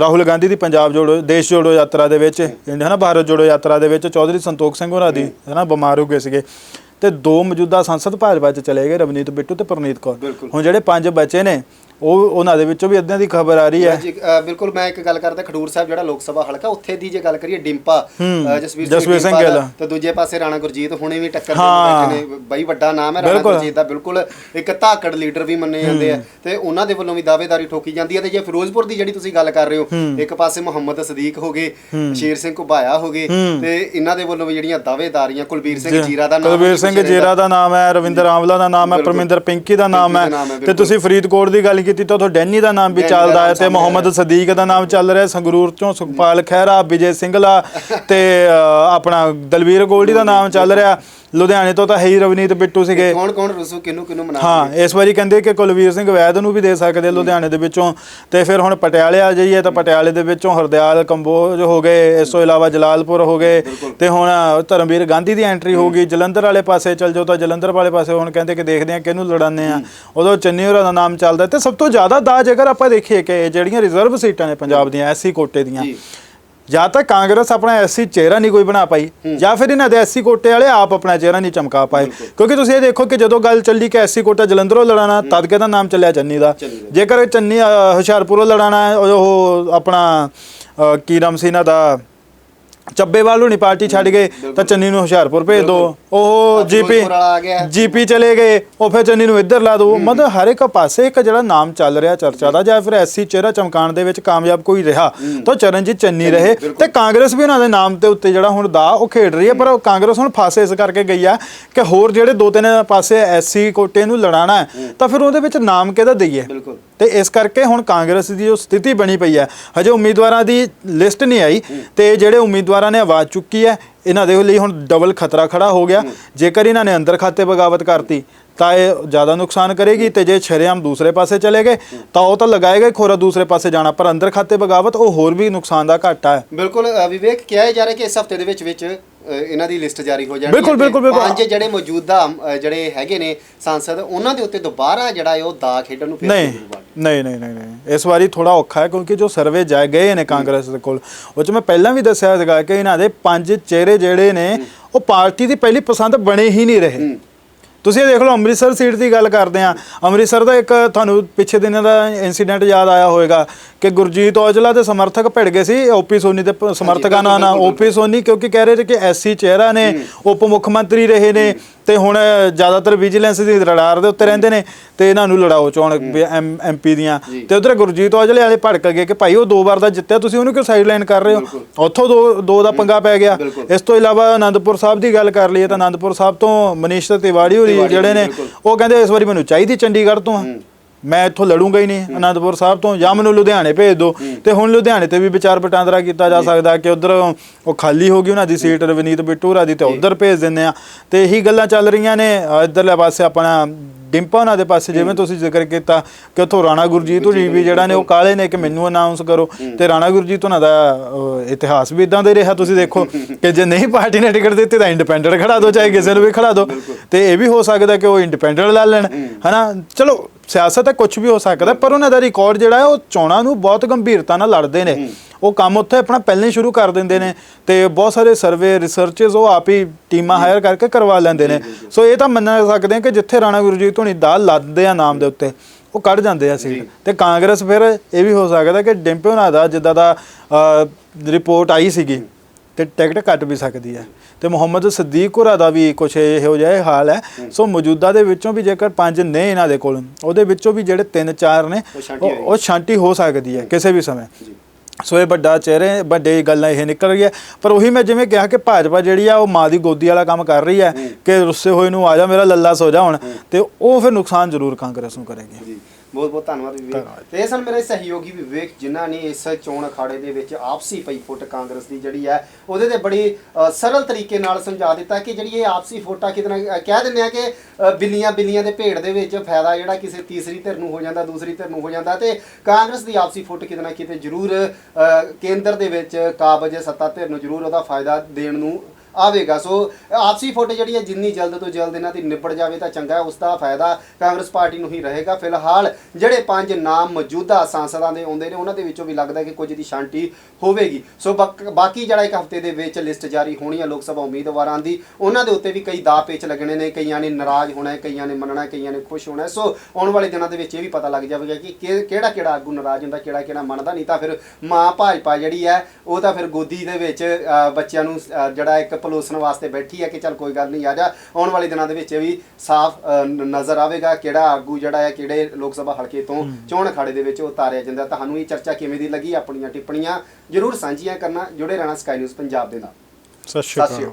ਰਾਹੁਲ ਗਾਂਧੀ ਦੀ ਪੰਜਾਬ ਜੋੜੋ ਦੇਸ਼ ਜੋੜੋ ਯਾਤਰਾ ਦੇ ਵਿੱਚ ਇੰਡੀਆ ਨਾ ਭਾਰਤ ਜੋੜੋ ਯਾਤਰਾ ਦੇ ਵਿੱਚ ਚੌਧਰੀ ਸੰਤੋਖ ਸਿੰਘ ਹੋਰਾਂ ਦੀ ਹਨਾ ਬਿਮਾਰ ਹੋ ਗਏ ਸੀਗੇ। ਤੇ ਦੋ ਮੌਜੂਦਾ ਸੰਸਦ ਭਾਜਪਾ ਚ ਚਲੇ ਗਏ ਰਵਨੀਤ ਬਿੱਟੂ ਤੇ ਪ੍ਰਨੀਤ ਕੌਰ। ਹੁਣ ਜਿਹੜੇ ਪੰਜ ਬੱਚੇ ਨੇ ਉਹ ਉਹਨਾਂ ਦੇ ਵਿੱਚੋਂ ਵੀ ਅੱਧਿਆਂ ਦੀ ਖਬਰ ਆ ਰਹੀ ਹੈ। ਜੀ ਬਿਲਕੁਲ ਮੈਂ ਇੱਕ ਗੱਲ ਕਰਦਾ ਖਡੂਰ ਸਾਹਿਬ ਜਿਹੜਾ ਲੋਕ ਸਭਾ ਹਲਕਾ ਉੱਥੇ ਦੀ ਜੇ ਗੱਲ ਕਰੀਏ ਡਿੰਪਾ ਜਸਵੀਰ ਸਿੰਘ ਗਿੱਲ। ਤੇ ਦੂਜੇ ਪਾਸੇ ਰਾਣਾ ਗੁਰਜੀਤ ਹੁਣੇ ਵੀ ਟੱਕਰ ਦੇ। ਬੈਠੇ ਨੇ। ਬਾਈ ਵੱਡਾ ਨਾਮ ਹੈ ਰਾਣਾ। ਗੁਰਜੀਤ ਦਾ ਬਿਲਕੁਲ ਇੱਕ ਧਾਕੜ ਲੀਡਰ ਵੀ ਮੰਨੇ ਜਾਂਦੇ ਆ। ਤੇ ਉਹਨਾਂ ਦੇ ਵੱਲੋਂ ਵੀ ਦਾਅਵੇਦਾਰੀ ਠੋਕੀ ਜਾਂਦੀ ਹੈ। ਤੇ ਜੇ ਫਿਰੋਜ਼ਪੁਰ ਦੀ ਜਿਹੜੀ ਤੁਸੀਂ ਗੱਲ ਕਰ ਰਹੇ ਹੋ ਇੱਕ ਪਾਸੇ ਮੁਹੰਮਦ ਸਦੀਕ ਹੋ ਗਏ ਸ਼ੇਰ ਸਿੰਘ ਘੁਬਾਇਆ ਹੋ ਗਏ ਤੇ ਇਹਨਾਂ ਦੇ ਵੱਲੋਂ ਵੀ ਜਿਹੜੀਆਂ ਦਾਅਵੇਦਾਰੀਆਂ ਕੁਲਬੀਰ ਸਿੰਘ ਜੀਰਾ ਦਾ ਨਾਮ ਕੁਲਬੀਰ ਸਿੰਘ ਜੀਰਾ ਦਾ ਨਾਮ ਹੈ ਰਵਿੰਦਰ ਆਂਵਲਾ ਦਾ ਨਾਮ ਹੈ। ਪਰਮਿੰਦਰ ਪਿੰਕੀ ਦਾ ਨਾਮ ਹੈ, ਤੇ। ਤੁਸੀਂ ਫਰੀਦਕੋਟ ਦੀ ਗੱਲ ਕੀਤੀ ਤਾਂ ਉਥੋਂ ਡੈਨੀ ਦਾ ਨਾਮ ਵੀ ਚੱਲਦਾ ਹੈ ਤੇ ਮੁਹੰਮਦ ਸਦੀਕ ਦਾ ਨਾਮ ਚੱਲ ਰਿਹਾ ਸੰਗਰੂਰ ਚੋਂ ਸੁਖਪਾਲ ਖਹਿਰਾ ਵਿਜੇ ਸਿੰਘਲਾ ਤੇ ਆਪਣਾ ਦਲਵੀਰ ਗੋਲਡੀ ਦਾ ਨਾਮ ਚੱਲ ਰਿਹਾ। ਲੁਧਿਆਣੇ ਤੋਂ ਤਾਂ ਹੈ ਹੀ ਰਵਨੀਤ ਬਿੱਟੂ ਸੀਗੇ। ਕੌਣ ਕੌਣ ਰਸੂ ਕਿਨੂੰ ਕਿਨੂੰ ਮਨਾ ਹਾਂ ਇਸ ਵਾਰੀ ਕਹਿੰਦੇ ਕਿ ਕੁਲਵੀਰ ਸਿੰਘ ਵੈਦ ਨੂੰ ਵੀ ਦੇ ਸਕਦੇ ਲੁਧਿਆਣੇ ਦੇ ਵਿੱਚੋਂ। ਤੇ ਫਿਰ ਹੁਣ ਪਟਿਆਲੇ ਆ ਜਾਈਏ ਤਾਂ ਪਟਿਆਲੇ ਦੇ ਵਿੱਚੋਂ ਹਰਦਿਆਲ ਕੰਬੋਜ ਹੋ ਗਏ ਇਸ ਤੋਂ ਇਲਾਵਾ ਜਲਾਲਪੁਰ ਹੋ ਗਏ। ਤੇ ਹੁਣ ਧਰਮਵੀਰ ਗਾਂਧੀ ਦੀ ਐਂਟਰੀ ਹੋ ਗਈ ਜਲੰਧਰ ਵਾਲੇ ਪਾਸੇ ਚੱਲ ਜਾਓ ਤਾਂ ਜਲੰਧਰ ਵਾਲੇ ਪਾਸੇ ਹੁਣ ਕਹਿੰਦੇ ਕਿ ਦੇਖਦੇ ਆ ਕਿਹਨੂੰ ਲੜਾਉਂਦੇ ਆ। ਉਦੋਂ ਚੰਨੀ ਹੋਰਾਂ ਦਾ ਨਾਮ ਚੱਲਦਾ ਤੇ ਸਭ ਤੋਂ ਜ਼ਿਆਦਾ ਦਾਅ ਜੇਕਰ ਆਪਾਂ ਦੇਖੀਏ ਕਿ ਜਿਹੜੀਆਂ ਰਿਜ਼ਰਵ ਸੀਟਾਂ ਨੇ ਪੰਜਾਬ ਦੀਆਂ ਐਸਸੀ ਕੋਟੇ ਦੀਆਂ ਜੀ ਤਾਂ ਕਾਂਗਰਸ ਆਪਣਾ ਐਸਸੀ ਚਿਹਰਾ ਨਹੀਂ ਕੋਈ ਬਣਾ ਪਾਈ ਜਾਂ ਫਿਰ ਇਹਨਾਂ ਦੇ ਐਸਸੀ ਕੋਟੇ ਵਾਲੇ ਆਪ ਆਪਣਾ ਚਿਹਰਾ ਨਹੀਂ ਚਮਕਾ ਪਾਏ। ਕਿਉਂਕਿ ਤੁਸੀਂ ਇਹ ਦੇਖੋ ਕਿ ਜਦੋਂ ਗੱਲ ਚੱਲੀ ਕਿ ਐਸਸੀ ਕੋਟਾ ਜਲੰਧਰੋਂ ਲੜਾਣਾ ਤਦ ਕਿਹਦਾ ਨਾਮ ਚੱਲਿਆ ਚੰਨੀ ਦਾ। ਦਾ। ਜੇਕਰ ਚੰਨੀ ਹੁਸ਼ਿਆਰਪੁਰੋਂ ਲੜਾਣਾ ਉਹ ਆਪਣਾ ਕੀ ਨਾਮ ਸੀ ਇਹਨਾਂ ਦਾ ਚੱਬੇਵਾਲ ਹੁਣੀ ਪਾਰਟੀ ਛੱਡ ਗਏ ਤਾਂ ਚੰਨੀ ਨੂੰ ਹੁਸ਼ਿਆਰਪੁਰ ਭੇਜ ਦਿਓ ਉਹ ਜੀਪੀ। ਜੀਪੀ ਚਲੇ ਗਏ ਉਹ ਫਿਰ ਚੰਨੀ ਨੂੰ ਇੱਧਰ ਲਾ ਦਿਓ ਮਤਲਬ ਹਰ ਇੱਕ ਪਾਸੇ ਇੱਕ ਜਿਹੜਾ ਨਾਮ ਚੱਲ ਰਿਹਾ ਚਰਚਾ ਦਾ ਜਾਂ ਫਿਰ ਐਸੀ ਚਿਹਰਾ ਚਮਕਾਉਣ ਦੇ ਵਿੱਚ ਕਾਮਯਾਬ ਕੋਈ ਰਿਹਾ ਤਾਂ ਚਰਨਜੀਤ ਚੰਨੀ ਰਹੇ। ਤੇ ਕਾਂਗਰਸ ਵੀ ਉਹਨਾਂ ਦੇ ਨਾਮ ਤੇ ਉੱਤੇ ਜਿਹੜਾ ਹੁਣ ਦਾ ਉਹ ਖੇਡ ਰਹੀ ਹੈ ਪਰ ਕਾਂਗਰਸ ਹੁਣ ਫਾਸੇ ਇਸ ਕਰਕੇ ਗਈ ਆ ਕਿ ਹੋਰ ਜਿਹੜੇ ਦੋ ਤਿੰਨ ਪਾਸੇ ਐਸੀ ਕੋਟੇ ਨੂੰ ਲੜਾਣਾ ਤਾਂ ਫਿਰ ਉਹਦੇ ਵਿੱਚ ਨਾਮ ਕਿਹਦਾ ਦਈਏ? ਤੇ ਇਸ ਕਰਕੇ ਹੁਣ ਕਾਂਗਰਸ ਦੀ ਜੋ ਸਥਿਤੀ ਬਣੀ ਪਈ ਹੈ ਹਜੇ ਉਮੀਦਵਾਰਾਂ ਦੀ ਲਿਸਟ ਨਹੀਂ ਆਈ ਤੇ ਜਿਹੜੇ ਉਮੀਦਵਾਰਾਂ ਨੇ ਆਵਾਜ਼ ਚੁੱਕੀ ਹੈ। ਇਹਨਾਂ ਦੇ ਲਈ ਹੁਣ ਡਬਲ ਖਤਰਾ ਖੜਾ ਹੋ ਗਿਆ। ਜੇਕਰ ਇਹਨਾਂ ਨੇ ਅੰਦਰ ਖਾਤੇ ਬਗਾਵਤ ਕਰਤੀ ਤਾਂ ਇਹ ਜ਼ਿਆਦਾ ਨੁਕਸਾਨ ਕਰੇਗੀ ਤੇ ਜੇ ਸ਼ਰੇਆਮ ਦੂਸਰੇ ਪਾਸੇ ਚਲੇ ਗਏ ਤਾਂ ਉਹ ਤਾਂ ਲਗਾਏਗਾ ਖੋਰਾ ਦੂਸਰੇ ਪਾਸੇ ਜਾਣਾ ਪਰ ਅੰਦਰ ਖਾਤੇ ਬਗਾਵਤ ਉਹ ਹੋਰ ਵੀ ਨੁਕਸਾਨ ਦਾ ਘਾਟਾ ਹੈ। ਬਿਲਕੁਲ ਅ, ਵਿਵੇਕ ਕਿਹਾ ਜਾ ਰਿਹਾ ਕਿ ਇਸ ਹਫ਼ਤੇ ਦੇ ਵਿੱਚ ਵਿੱਚ ਇਹਨਾਂ ਦੀ ਲਿਸਟ ਜਾਰੀ ਹੋ ਜਾਣੀ ਬਿਲਕੁਲ, ਬਿਲਕੁਲ, ਬਿਲਕੁਲ। ਪੰਜ ਜਿਹੜੇ ਮੌਜੂਦਾ ਜਿਹੜੇ ਹੈਗੇ ਨੇ ਸੰਸਦ ਉਹਨਾਂ ਦੇ ਉੱਤੇ ਦੁਬਾਰਾ ਜਿਹੜਾ ਉਹ ਦਾ ਖੇਡਣ ਨੂੰ ਫਿਰ ਨਹੀਂ ਜ਼ਰੂਰ ਨਹੀਂ ਨਹੀਂ ਨਹੀਂ ਨਹੀਂ। ਇਸ ਵਾਰੀ ਥੋੜਾ ਔਖਾ ਹੈ ਕਿਉਂਕਿ ਜੋ ਸਰਵੇ ਜਾ ਗਏ ਨੇ ਕਾਂਗਰਸ ਦੇ ਕੋਲ ਉਹ ਚ ਮੈਂ ਪਹਿਲਾਂ ਵੀ ਦੱਸਿਆ ਸੀਗਾ ਕਿ ਇਹਨਾਂ ਦੇ ਪੰਜ ਚਿਹਰੇ ਜਿਹੜੇ ਨੇ ਉਹ ਪਾਰਟੀ ਦੀ ਪਹਿਲੀ ਪਸੰਦ ਬਣੇ ਹੀ ਨਹੀਂ ਰਹੇ। ਤੁਸੀਂ ਇਹ ਦੇਖ ਲਓ ਅੰਮ੍ਰਿਤਸਰ ਸੀਟ ਦੀ ਗੱਲ ਕਰਦੇ ਆ ਅੰਮ੍ਰਿਤਸਰ ਦਾ ਇੱਕ ਤੁਹਾਨੂੰ ਪਿੱਛੇ ਦਿਨਾਂ ਦਾ ਇਨਸੀਡੈਂਟ ਯਾਦ ਆਇਆ ਹੋਵੇਗਾ ਕਿ ਗੁਰਜੀਤ ਔਜਲਾ ਦੇ ਸਮਰਥਕ ਭਿੜ ਗਏ ਸੀ। ਓਪੀ ਸੋਨੀ ਦੇ ਸਮਰਥਕਾਂ ਨਾਲ ਓਪੀ ਸੋਨੀ ਕਿਉਂਕਿ ਕਹਿ ਰਹੇ ਸੀ ਕਿ ਐਸਸੀ ਚਿਹਰਾ ਨੇ ਉਪ ਮੁੱਖ ਮੰਤਰੀ ਰਹੇ ਨੇ। ਤੇ ਹੁਣ ਜ਼ਿਆਦਾਤਰ ਵਿਜੀਲੈਂਸ ਦੀ ਰਡਾਰ ਦੇ ਉੱਤੇ ਰਹਿੰਦੇ ਨੇ ਤੇ ਇਹਨਾਂ ਨੂੰ ਲੜਾਓ ਚੋਣ ਐਮਪੀ ਦੀਆਂ। ਤੇ ਉਧਰ ਗੁਰਜੀਤ ਔਜਲੇ ਵਾਲੇ ਭੜਕ ਗਏ ਕਿ ਭਾਈ ਉਹ ਦੋ ਵਾਰ ਦਾ ਜਿੱਤਿਆ ਤੁਸੀਂ ਉਹਨੂੰ ਕਿਉਂ ਸਾਈਡ ਲਾਈਨ ਕਰ ਰਹੇ ਹੋ? ਉੱਥੋਂ ਦੋ ਦੋ ਦਾ ਪੰਗਾ ਪੈ ਗਿਆ। ਇਸ ਤੋਂ ਇਲਾਵਾ ਆਨੰਦਪੁਰ ਸਾਹਿਬ ਦੀ ਗੱਲ ਕਰ ਲਈਏ ਤਾਂ ਆਨੰਦਪੁਰ ਸਾਹਿਬ ਤੋਂ ਮਨੀਸ਼ ਤਿਵਾੜੀ ਹੋਰੀ ਜਿਹੜੇ ਨੇ। ਉਹ ਕਹਿੰਦੇ ਇਸ ਵਾਰੀ ਮੈਨੂੰ ਚਾਹੀਦੀ ਚੰਡੀਗੜ੍ਹ ਤੋਂ ਮੈਂ ਇੱਥੋਂ ਲੜੂੰਗਾ ਹੀ ਨਹੀਂ ਆਨੰਦਪੁਰ ਸਾਹਿਬ ਤੋਂ ਜਾਂ ਮੈਨੂੰ ਲੁਧਿਆਣੇ ਭੇਜ ਦਿਓ। ਤੇ ਹੁਣ ਲੁਧਿਆਣੇ ਤੇ ਵੀ ਵਿਚਾਰ ਵਟਾਂਦਰਾ ਕੀਤਾ ਜਾ ਸਕਦਾ ਕਿ ਉਧਰ ਉਹ ਖਾਲੀ ਹੋ ਗਈ ਉਹਨਾਂ ਦੀ ਸੀਟ ਰਵਨੀਤ ਬਿੱਟੂਰਾ ਦੀ ਤੇ ਉਧਰ ਭੇਜ ਦਿੰਦੇ ਆ ਤੇ ਇਹੀ ਗੱਲਾਂ ਚੱਲ ਰਹੀਆਂ ਨੇ ਇੱਧਰਲੇ ਪਾਸੇ ਆਪਣਾ ਡਿੰਪਾ ਉਹਨਾਂ ਦੇ ਪਾਸੇ, ਜਿਵੇਂ ਤੁਸੀਂ ਜ਼ਿਕਰ ਕੀਤਾ ਕਿ ਉਥੋਂ ਰਾਣਾ ਗੁਰਜੀਤ ਹੋਰੀ ਵੀ ਜਿਹੜਾ ਨੇ ਉਹ ਕਾਲੇ ਨੇ ਕਿ ਮੈਨੂੰ ਅਨਾਉਂਸ ਕਰੋ। ਤੇ ਰਾਣਾ ਗੁਰਜੀਤ ਉਹਨਾਂ ਦਾ ਇਤਿਹਾਸ ਵੀ ਇਦਾਂ ਦੇ ਰਿਹਾ, ਤੁਸੀਂ ਦੇਖੋ ਕਿ ਜੇ ਨਹੀਂ ਪਾਰਟੀ ਨੇ ਟਿਕਟ ਦਿੱਤੀ ਤਾਂ ਇੰਡੀਪੈਂਡੈਂਟ ਖੜਾ ਦਿਓ ਚਾਹੇ ਕਿਸੇ ਨੂੰ ਵੀ ਖੜਾ ਦਿਓ ਤੇ ਇਹ ਵੀ ਹੋ ਸਕਦਾ ਕਿ ਉਹ ਇੰਡੀਪੈਂਡੈਂਟ ਲੈ ਲੈਣ, ਹਨਾ? ਚਲੋ, ਸਿਆਸਤ ਤਾਂ ਕੁਝ ਵੀ ਹੋ ਸਕਦਾ, ਪਰ ਉਹਨਾਂ ਦਾ ਰਿਕਾਰਡ ਜਿਹੜਾ ਹੈ, ਉਹ ਚੋਣਾਂ ਨੂੰ ਬਹੁਤ ਗੰਭੀਰਤਾ ਨਾਲ ਲੜਦੇ ਨੇ। ਉਹ ਕੰਮ ਉੱਥੇ ਆਪਣਾ ਪਹਿਲਾਂ ਹੀ ਸ਼ੁਰੂ ਕਰ ਦਿੰਦੇ ਨੇ ਤੇ ਬਹੁਤ ਸਾਰੇ ਸਰਵੇ ਰਿਸਰਚਸ ਉਹ ਆਪ ਹੀ ਟੀਮਾਂ ਹਾਇਰ ਕਰਕੇ ਕਰਵਾ ਲੈਂਦੇ ਨੇ। ਸੋ ਇਹ ਤਾਂ ਮੰਨ ਸਕਦੇ ਆ ਕਿ ਜਿੱਥੇ ਰਾਣਾ ਗੁਰਜੀਤ ਹੋਣੀ ਦਾ ਲੱਦਦੇ ਆ ਨਾਮ ਦੇ ਉੱਤੇ ਉਹ ਕੱਢ ਜਾਂਦੇ ਆ ਸੀਟ। ਤੇ ਕਾਂਗਰਸ ਫਿਰ ਇਹ ਵੀ ਹੋ ਸਕਦਾ ਕਿ ਡਿੰਪੇ ਉਹਨਾਂ ਦਾ ਜਿੱਦਾਂ ਦਾ ਰਿਪੋਰਟ ਆਈ ਸੀਗੀ ਤੇ ਟਿਕਟ ਕੱਟ ਵੀ ਸਕਦੀ ਹੈ। ਤੇ ਮੁਹੰਮਦ ਸਦੀਕ ਹੁਰਾ ਦਾ ਵੀ ਕੁਝ ਇਹੋ ਜਿਹਾ ਹਾਲ ਹੈ। ਸੋ ਮੌਜੂਦਾ ਦੇ ਵਿੱਚੋਂ ਵੀ ਜੇਕਰ ਪੰਜ ਨੇ ਇਹਨਾਂ ਦੇ ਕੋਲ ਉਹਦੇ ਵਿੱਚੋਂ ਵੀ ਜਿਹੜੇ ਤਿੰਨ ਚਾਰ ਨੇ ਉਹ ਛਾਂਟੀ ਹੋ ਸਕਦੀ ਹੈ ਕਿਸੇ ਵੀ ਸਮੇਂ। ਜੀ। ਸੋ ਇਹ ਵੱਡਾ ਚਿਹਰੇ ਵੱਡੇ ਗੱਲਾਂ ਇਹ ਨਿਕਲ ਰਹੀਆਂ ਪਰ ਉਹੀ ਮੈਂ ਜਿਵੇਂ ਕਿਹਾ ਕਿ ਭਾਜਪਾ ਜਿਹੜੀ ਆ ਉਹ ਮਾਂ ਦੀ ਗੋਦੀ ਵਾਲਾ ਕੰਮ ਕਰ ਰਹੀ ਹੈ ਕਿ ਰੁੱਸੇ ਹੋਏ ਨੂੰ ਆ ਜਾ ਮੇਰਾ ਲੱਲਾ ਸੋ ਜਾ ਹੁਣ। ਤੇ ਉਹ ਫਿਰ ਨੁਕਸਾਨ ਜ਼ਰੂਰ ਕਾਂਗਰਸ ਨੂੰ ਕਰੇਗੀ। ਬਹੁਤ ਬਹੁਤ ਧੰਨਵਾਦ ਵਿਵੇਕ ਧੰਨਵਾਦ। ਤੇ ਇਹ ਸਨ ਮੇਰੇ ਸਹਿਯੋਗੀ ਵਿਵੇਕ ਜਿਨ੍ਹਾਂ ਨੇ ਇਸ ਚੋਣ ਅਖਾੜੇ ਦੇ ਵਿੱਚ ਆਪਸੀ ਪਈ ਫੁੱਟ ਕਾਂਗਰਸ ਦੀ ਜਿਹੜੀ ਹੈ ਉਹਦੇ ਤੇ ਬੜੀ ਅ, ਸਰਲ ਤਰੀਕੇ ਨਾਲ ਸਮਝਾ ਦਿੱਤਾ ਕਿ ਜਿਹੜੀ ਇਹ ਆਪਸੀ ਫੋਟਾ ਕਿਤਨਾ ਕਹਿ ਦਿੰਦੇ ਆ ਕਿ ਅ, ਬਿੱਲੀਆਂ ਬਿੱਲੀਆਂ ਦੇ ਭੇਡ ਦੇ ਵਿੱਚ ਫਾਇਦਾ ਜਿਹੜਾ ਕਿਸੇ ਤੀਸਰੀ ਧਿਰ ਨੂੰ ਹੋ ਜਾਂਦਾ ਦੂਸਰੀ ਧਿਰ ਨੂੰ ਹੋ ਜਾਂਦਾ ਤੇ ਕਾਂਗਰਸ ਦੀ ਆਪਸੀ ਫੁੱਟ ਕਿਤੇ ਨਾ ਕਿਤੇ ਜ਼ਰੂਰ ਅ, ਕੇਂਦਰ ਦੇ ਵਿੱਚ ਕਾਬਜ ਸੱਤਾ ਧਿਰ ਨੂੰ ਜ਼ਰੂਰ ਉਹਦਾ ਫਾਇਦਾ ਦੇਣ ਨੂੰ ਆਵੇਗਾ ਸੋ ਆਪਸੀ ਫੁੱਟ ਜਿਹੜੀ ਹੈ ਜਿੰਨੀ ਜਲਦ ਤੋਂ ਜਲਦ ਇਹਨਾਂ ਦੀ ਨਿਬੜ ਜਾਵੇ ਤਾਂ ਚੰਗਾ ਹੈ ਉਸ ਦਾ ਫਾਇਦਾ ਕਾਂਗਰਸ ਪਾਰਟੀ ਨੂੰ ਹੀ ਰਹੇਗਾ। ਫਿਲਹਾਲ ਜਿਹੜੇ ਪੰਜ ਨਾਮ ਮੌਜੂਦਾ ਸਾਂਸਦਾਂ ਦੇ ਆਉਂਦੇ ਨੇ ਉਹਨਾਂ ਦੇ ਵਿੱਚੋਂ ਵੀ ਲੱਗਦਾ ਕਿ ਕੁਝ ਦੀ ਸ਼ਾਂਤੀ ਹੋਵੇਗੀ। ਸੋ ਬਾਕ- ਬਾਕੀ ਜਿਹੜਾ ਇੱਕ ਹਫ਼ਤੇ ਦੇ ਵਿੱਚ ਲਿਸਟ ਜਾਰੀ ਹੋਣੀ ਹੈ ਲੋਕ ਸਭਾ ਉਮੀਦਵਾਰਾਂ ਦੀ ਉਹਨਾਂ ਦੇ ਉੱਤੇ ਵੀ ਕਈ ਦਾਅ ਪੇਚ ਲੱਗਣੇ ਨੇ ਕਈਆਂ ਨੇ ਨਾਰਾਜ਼ ਹੋਣਾ ਹੈ ਕਈਆਂ ਨੇ ਮੰਨਣਾ ਹੈ, ਕਈਆਂ ਨੇ ਖੁਸ਼ ਹੋਣਾ ਹੈ। ਸੋ ਆਉਣ ਵਾਲੇ ਦਿਨਾਂ ਦੇ ਵਿੱਚ ਇਹ ਵੀ ਪਤਾ ਲੱਗ ਜਾਵੇਗਾ ਕਿ ਕਿਹੜਾ ਕਿਹੜਾ ਆਗੂ ਨਾਰਾਜ਼ ਹੁੰਦਾ ਕਿਹੜਾ ਕਿਹੜਾ ਮੰਨਦਾ। ਨਹੀਂ ਤਾਂ ਫਿਰ ਮਾਂ ਭਾਜਪਾ ਜਿਹੜੀ ਹੈ ਉਹ ਤਾਂ ਫਿਰ ਗੋਦੀ ਦੇ ਵਿੱਚ ਬੱਚਿਆਂ ਨੂੰ ਜਿਹੜਾ ਇੱਕ ਪਲੋਸਣ ਵਾਸਤੇ ਬੈਠੀ ਹੈ ਕਿ ਚੱਲ ਕੋਈ ਗੱਲ ਨਹੀਂ ਆ ਜਾ। ਆਉਣ ਵਾਲੇ ਦਿਨਾਂ ਦੇ ਵਿੱਚ ਵੀ ਸਾਫ਼ ਨਜ਼ਰ ਆਵੇਗਾ ਕਿਹੜਾ ਆਗੂ ਜਿਹੜਾ ਹੈ ਕਿਹੜੇ ਲੋਕ ਸਭਾ ਹਲਕੇ ਤੋਂ ਚੋਣ ਅਖਾੜੇ ਦੇ ਵਿੱਚ ਉਤਾਰਿਆ ਜਾਂਦਾ। ਤੁਹਾਨੂੰ ਇਹ ਚਰਚਾ ਕਿਵੇਂ ਦੀ ਲੱਗੀ? ਆਪਣੀਆਂ ਟਿੱਪਣੀਆਂ ਜਰੂਰ ਸਾਂਝੀਆਂ ਕਰਨਾ। ਜੁੜੇ ਰਹਿਣਾ ਸਕਾਈ ਨਿਊਜ਼ ਪੰਜਾਬ ਦੇ ਨਾਲ। ਸਤਿ ਸ਼੍ਰੀ ਅਕਾਲ।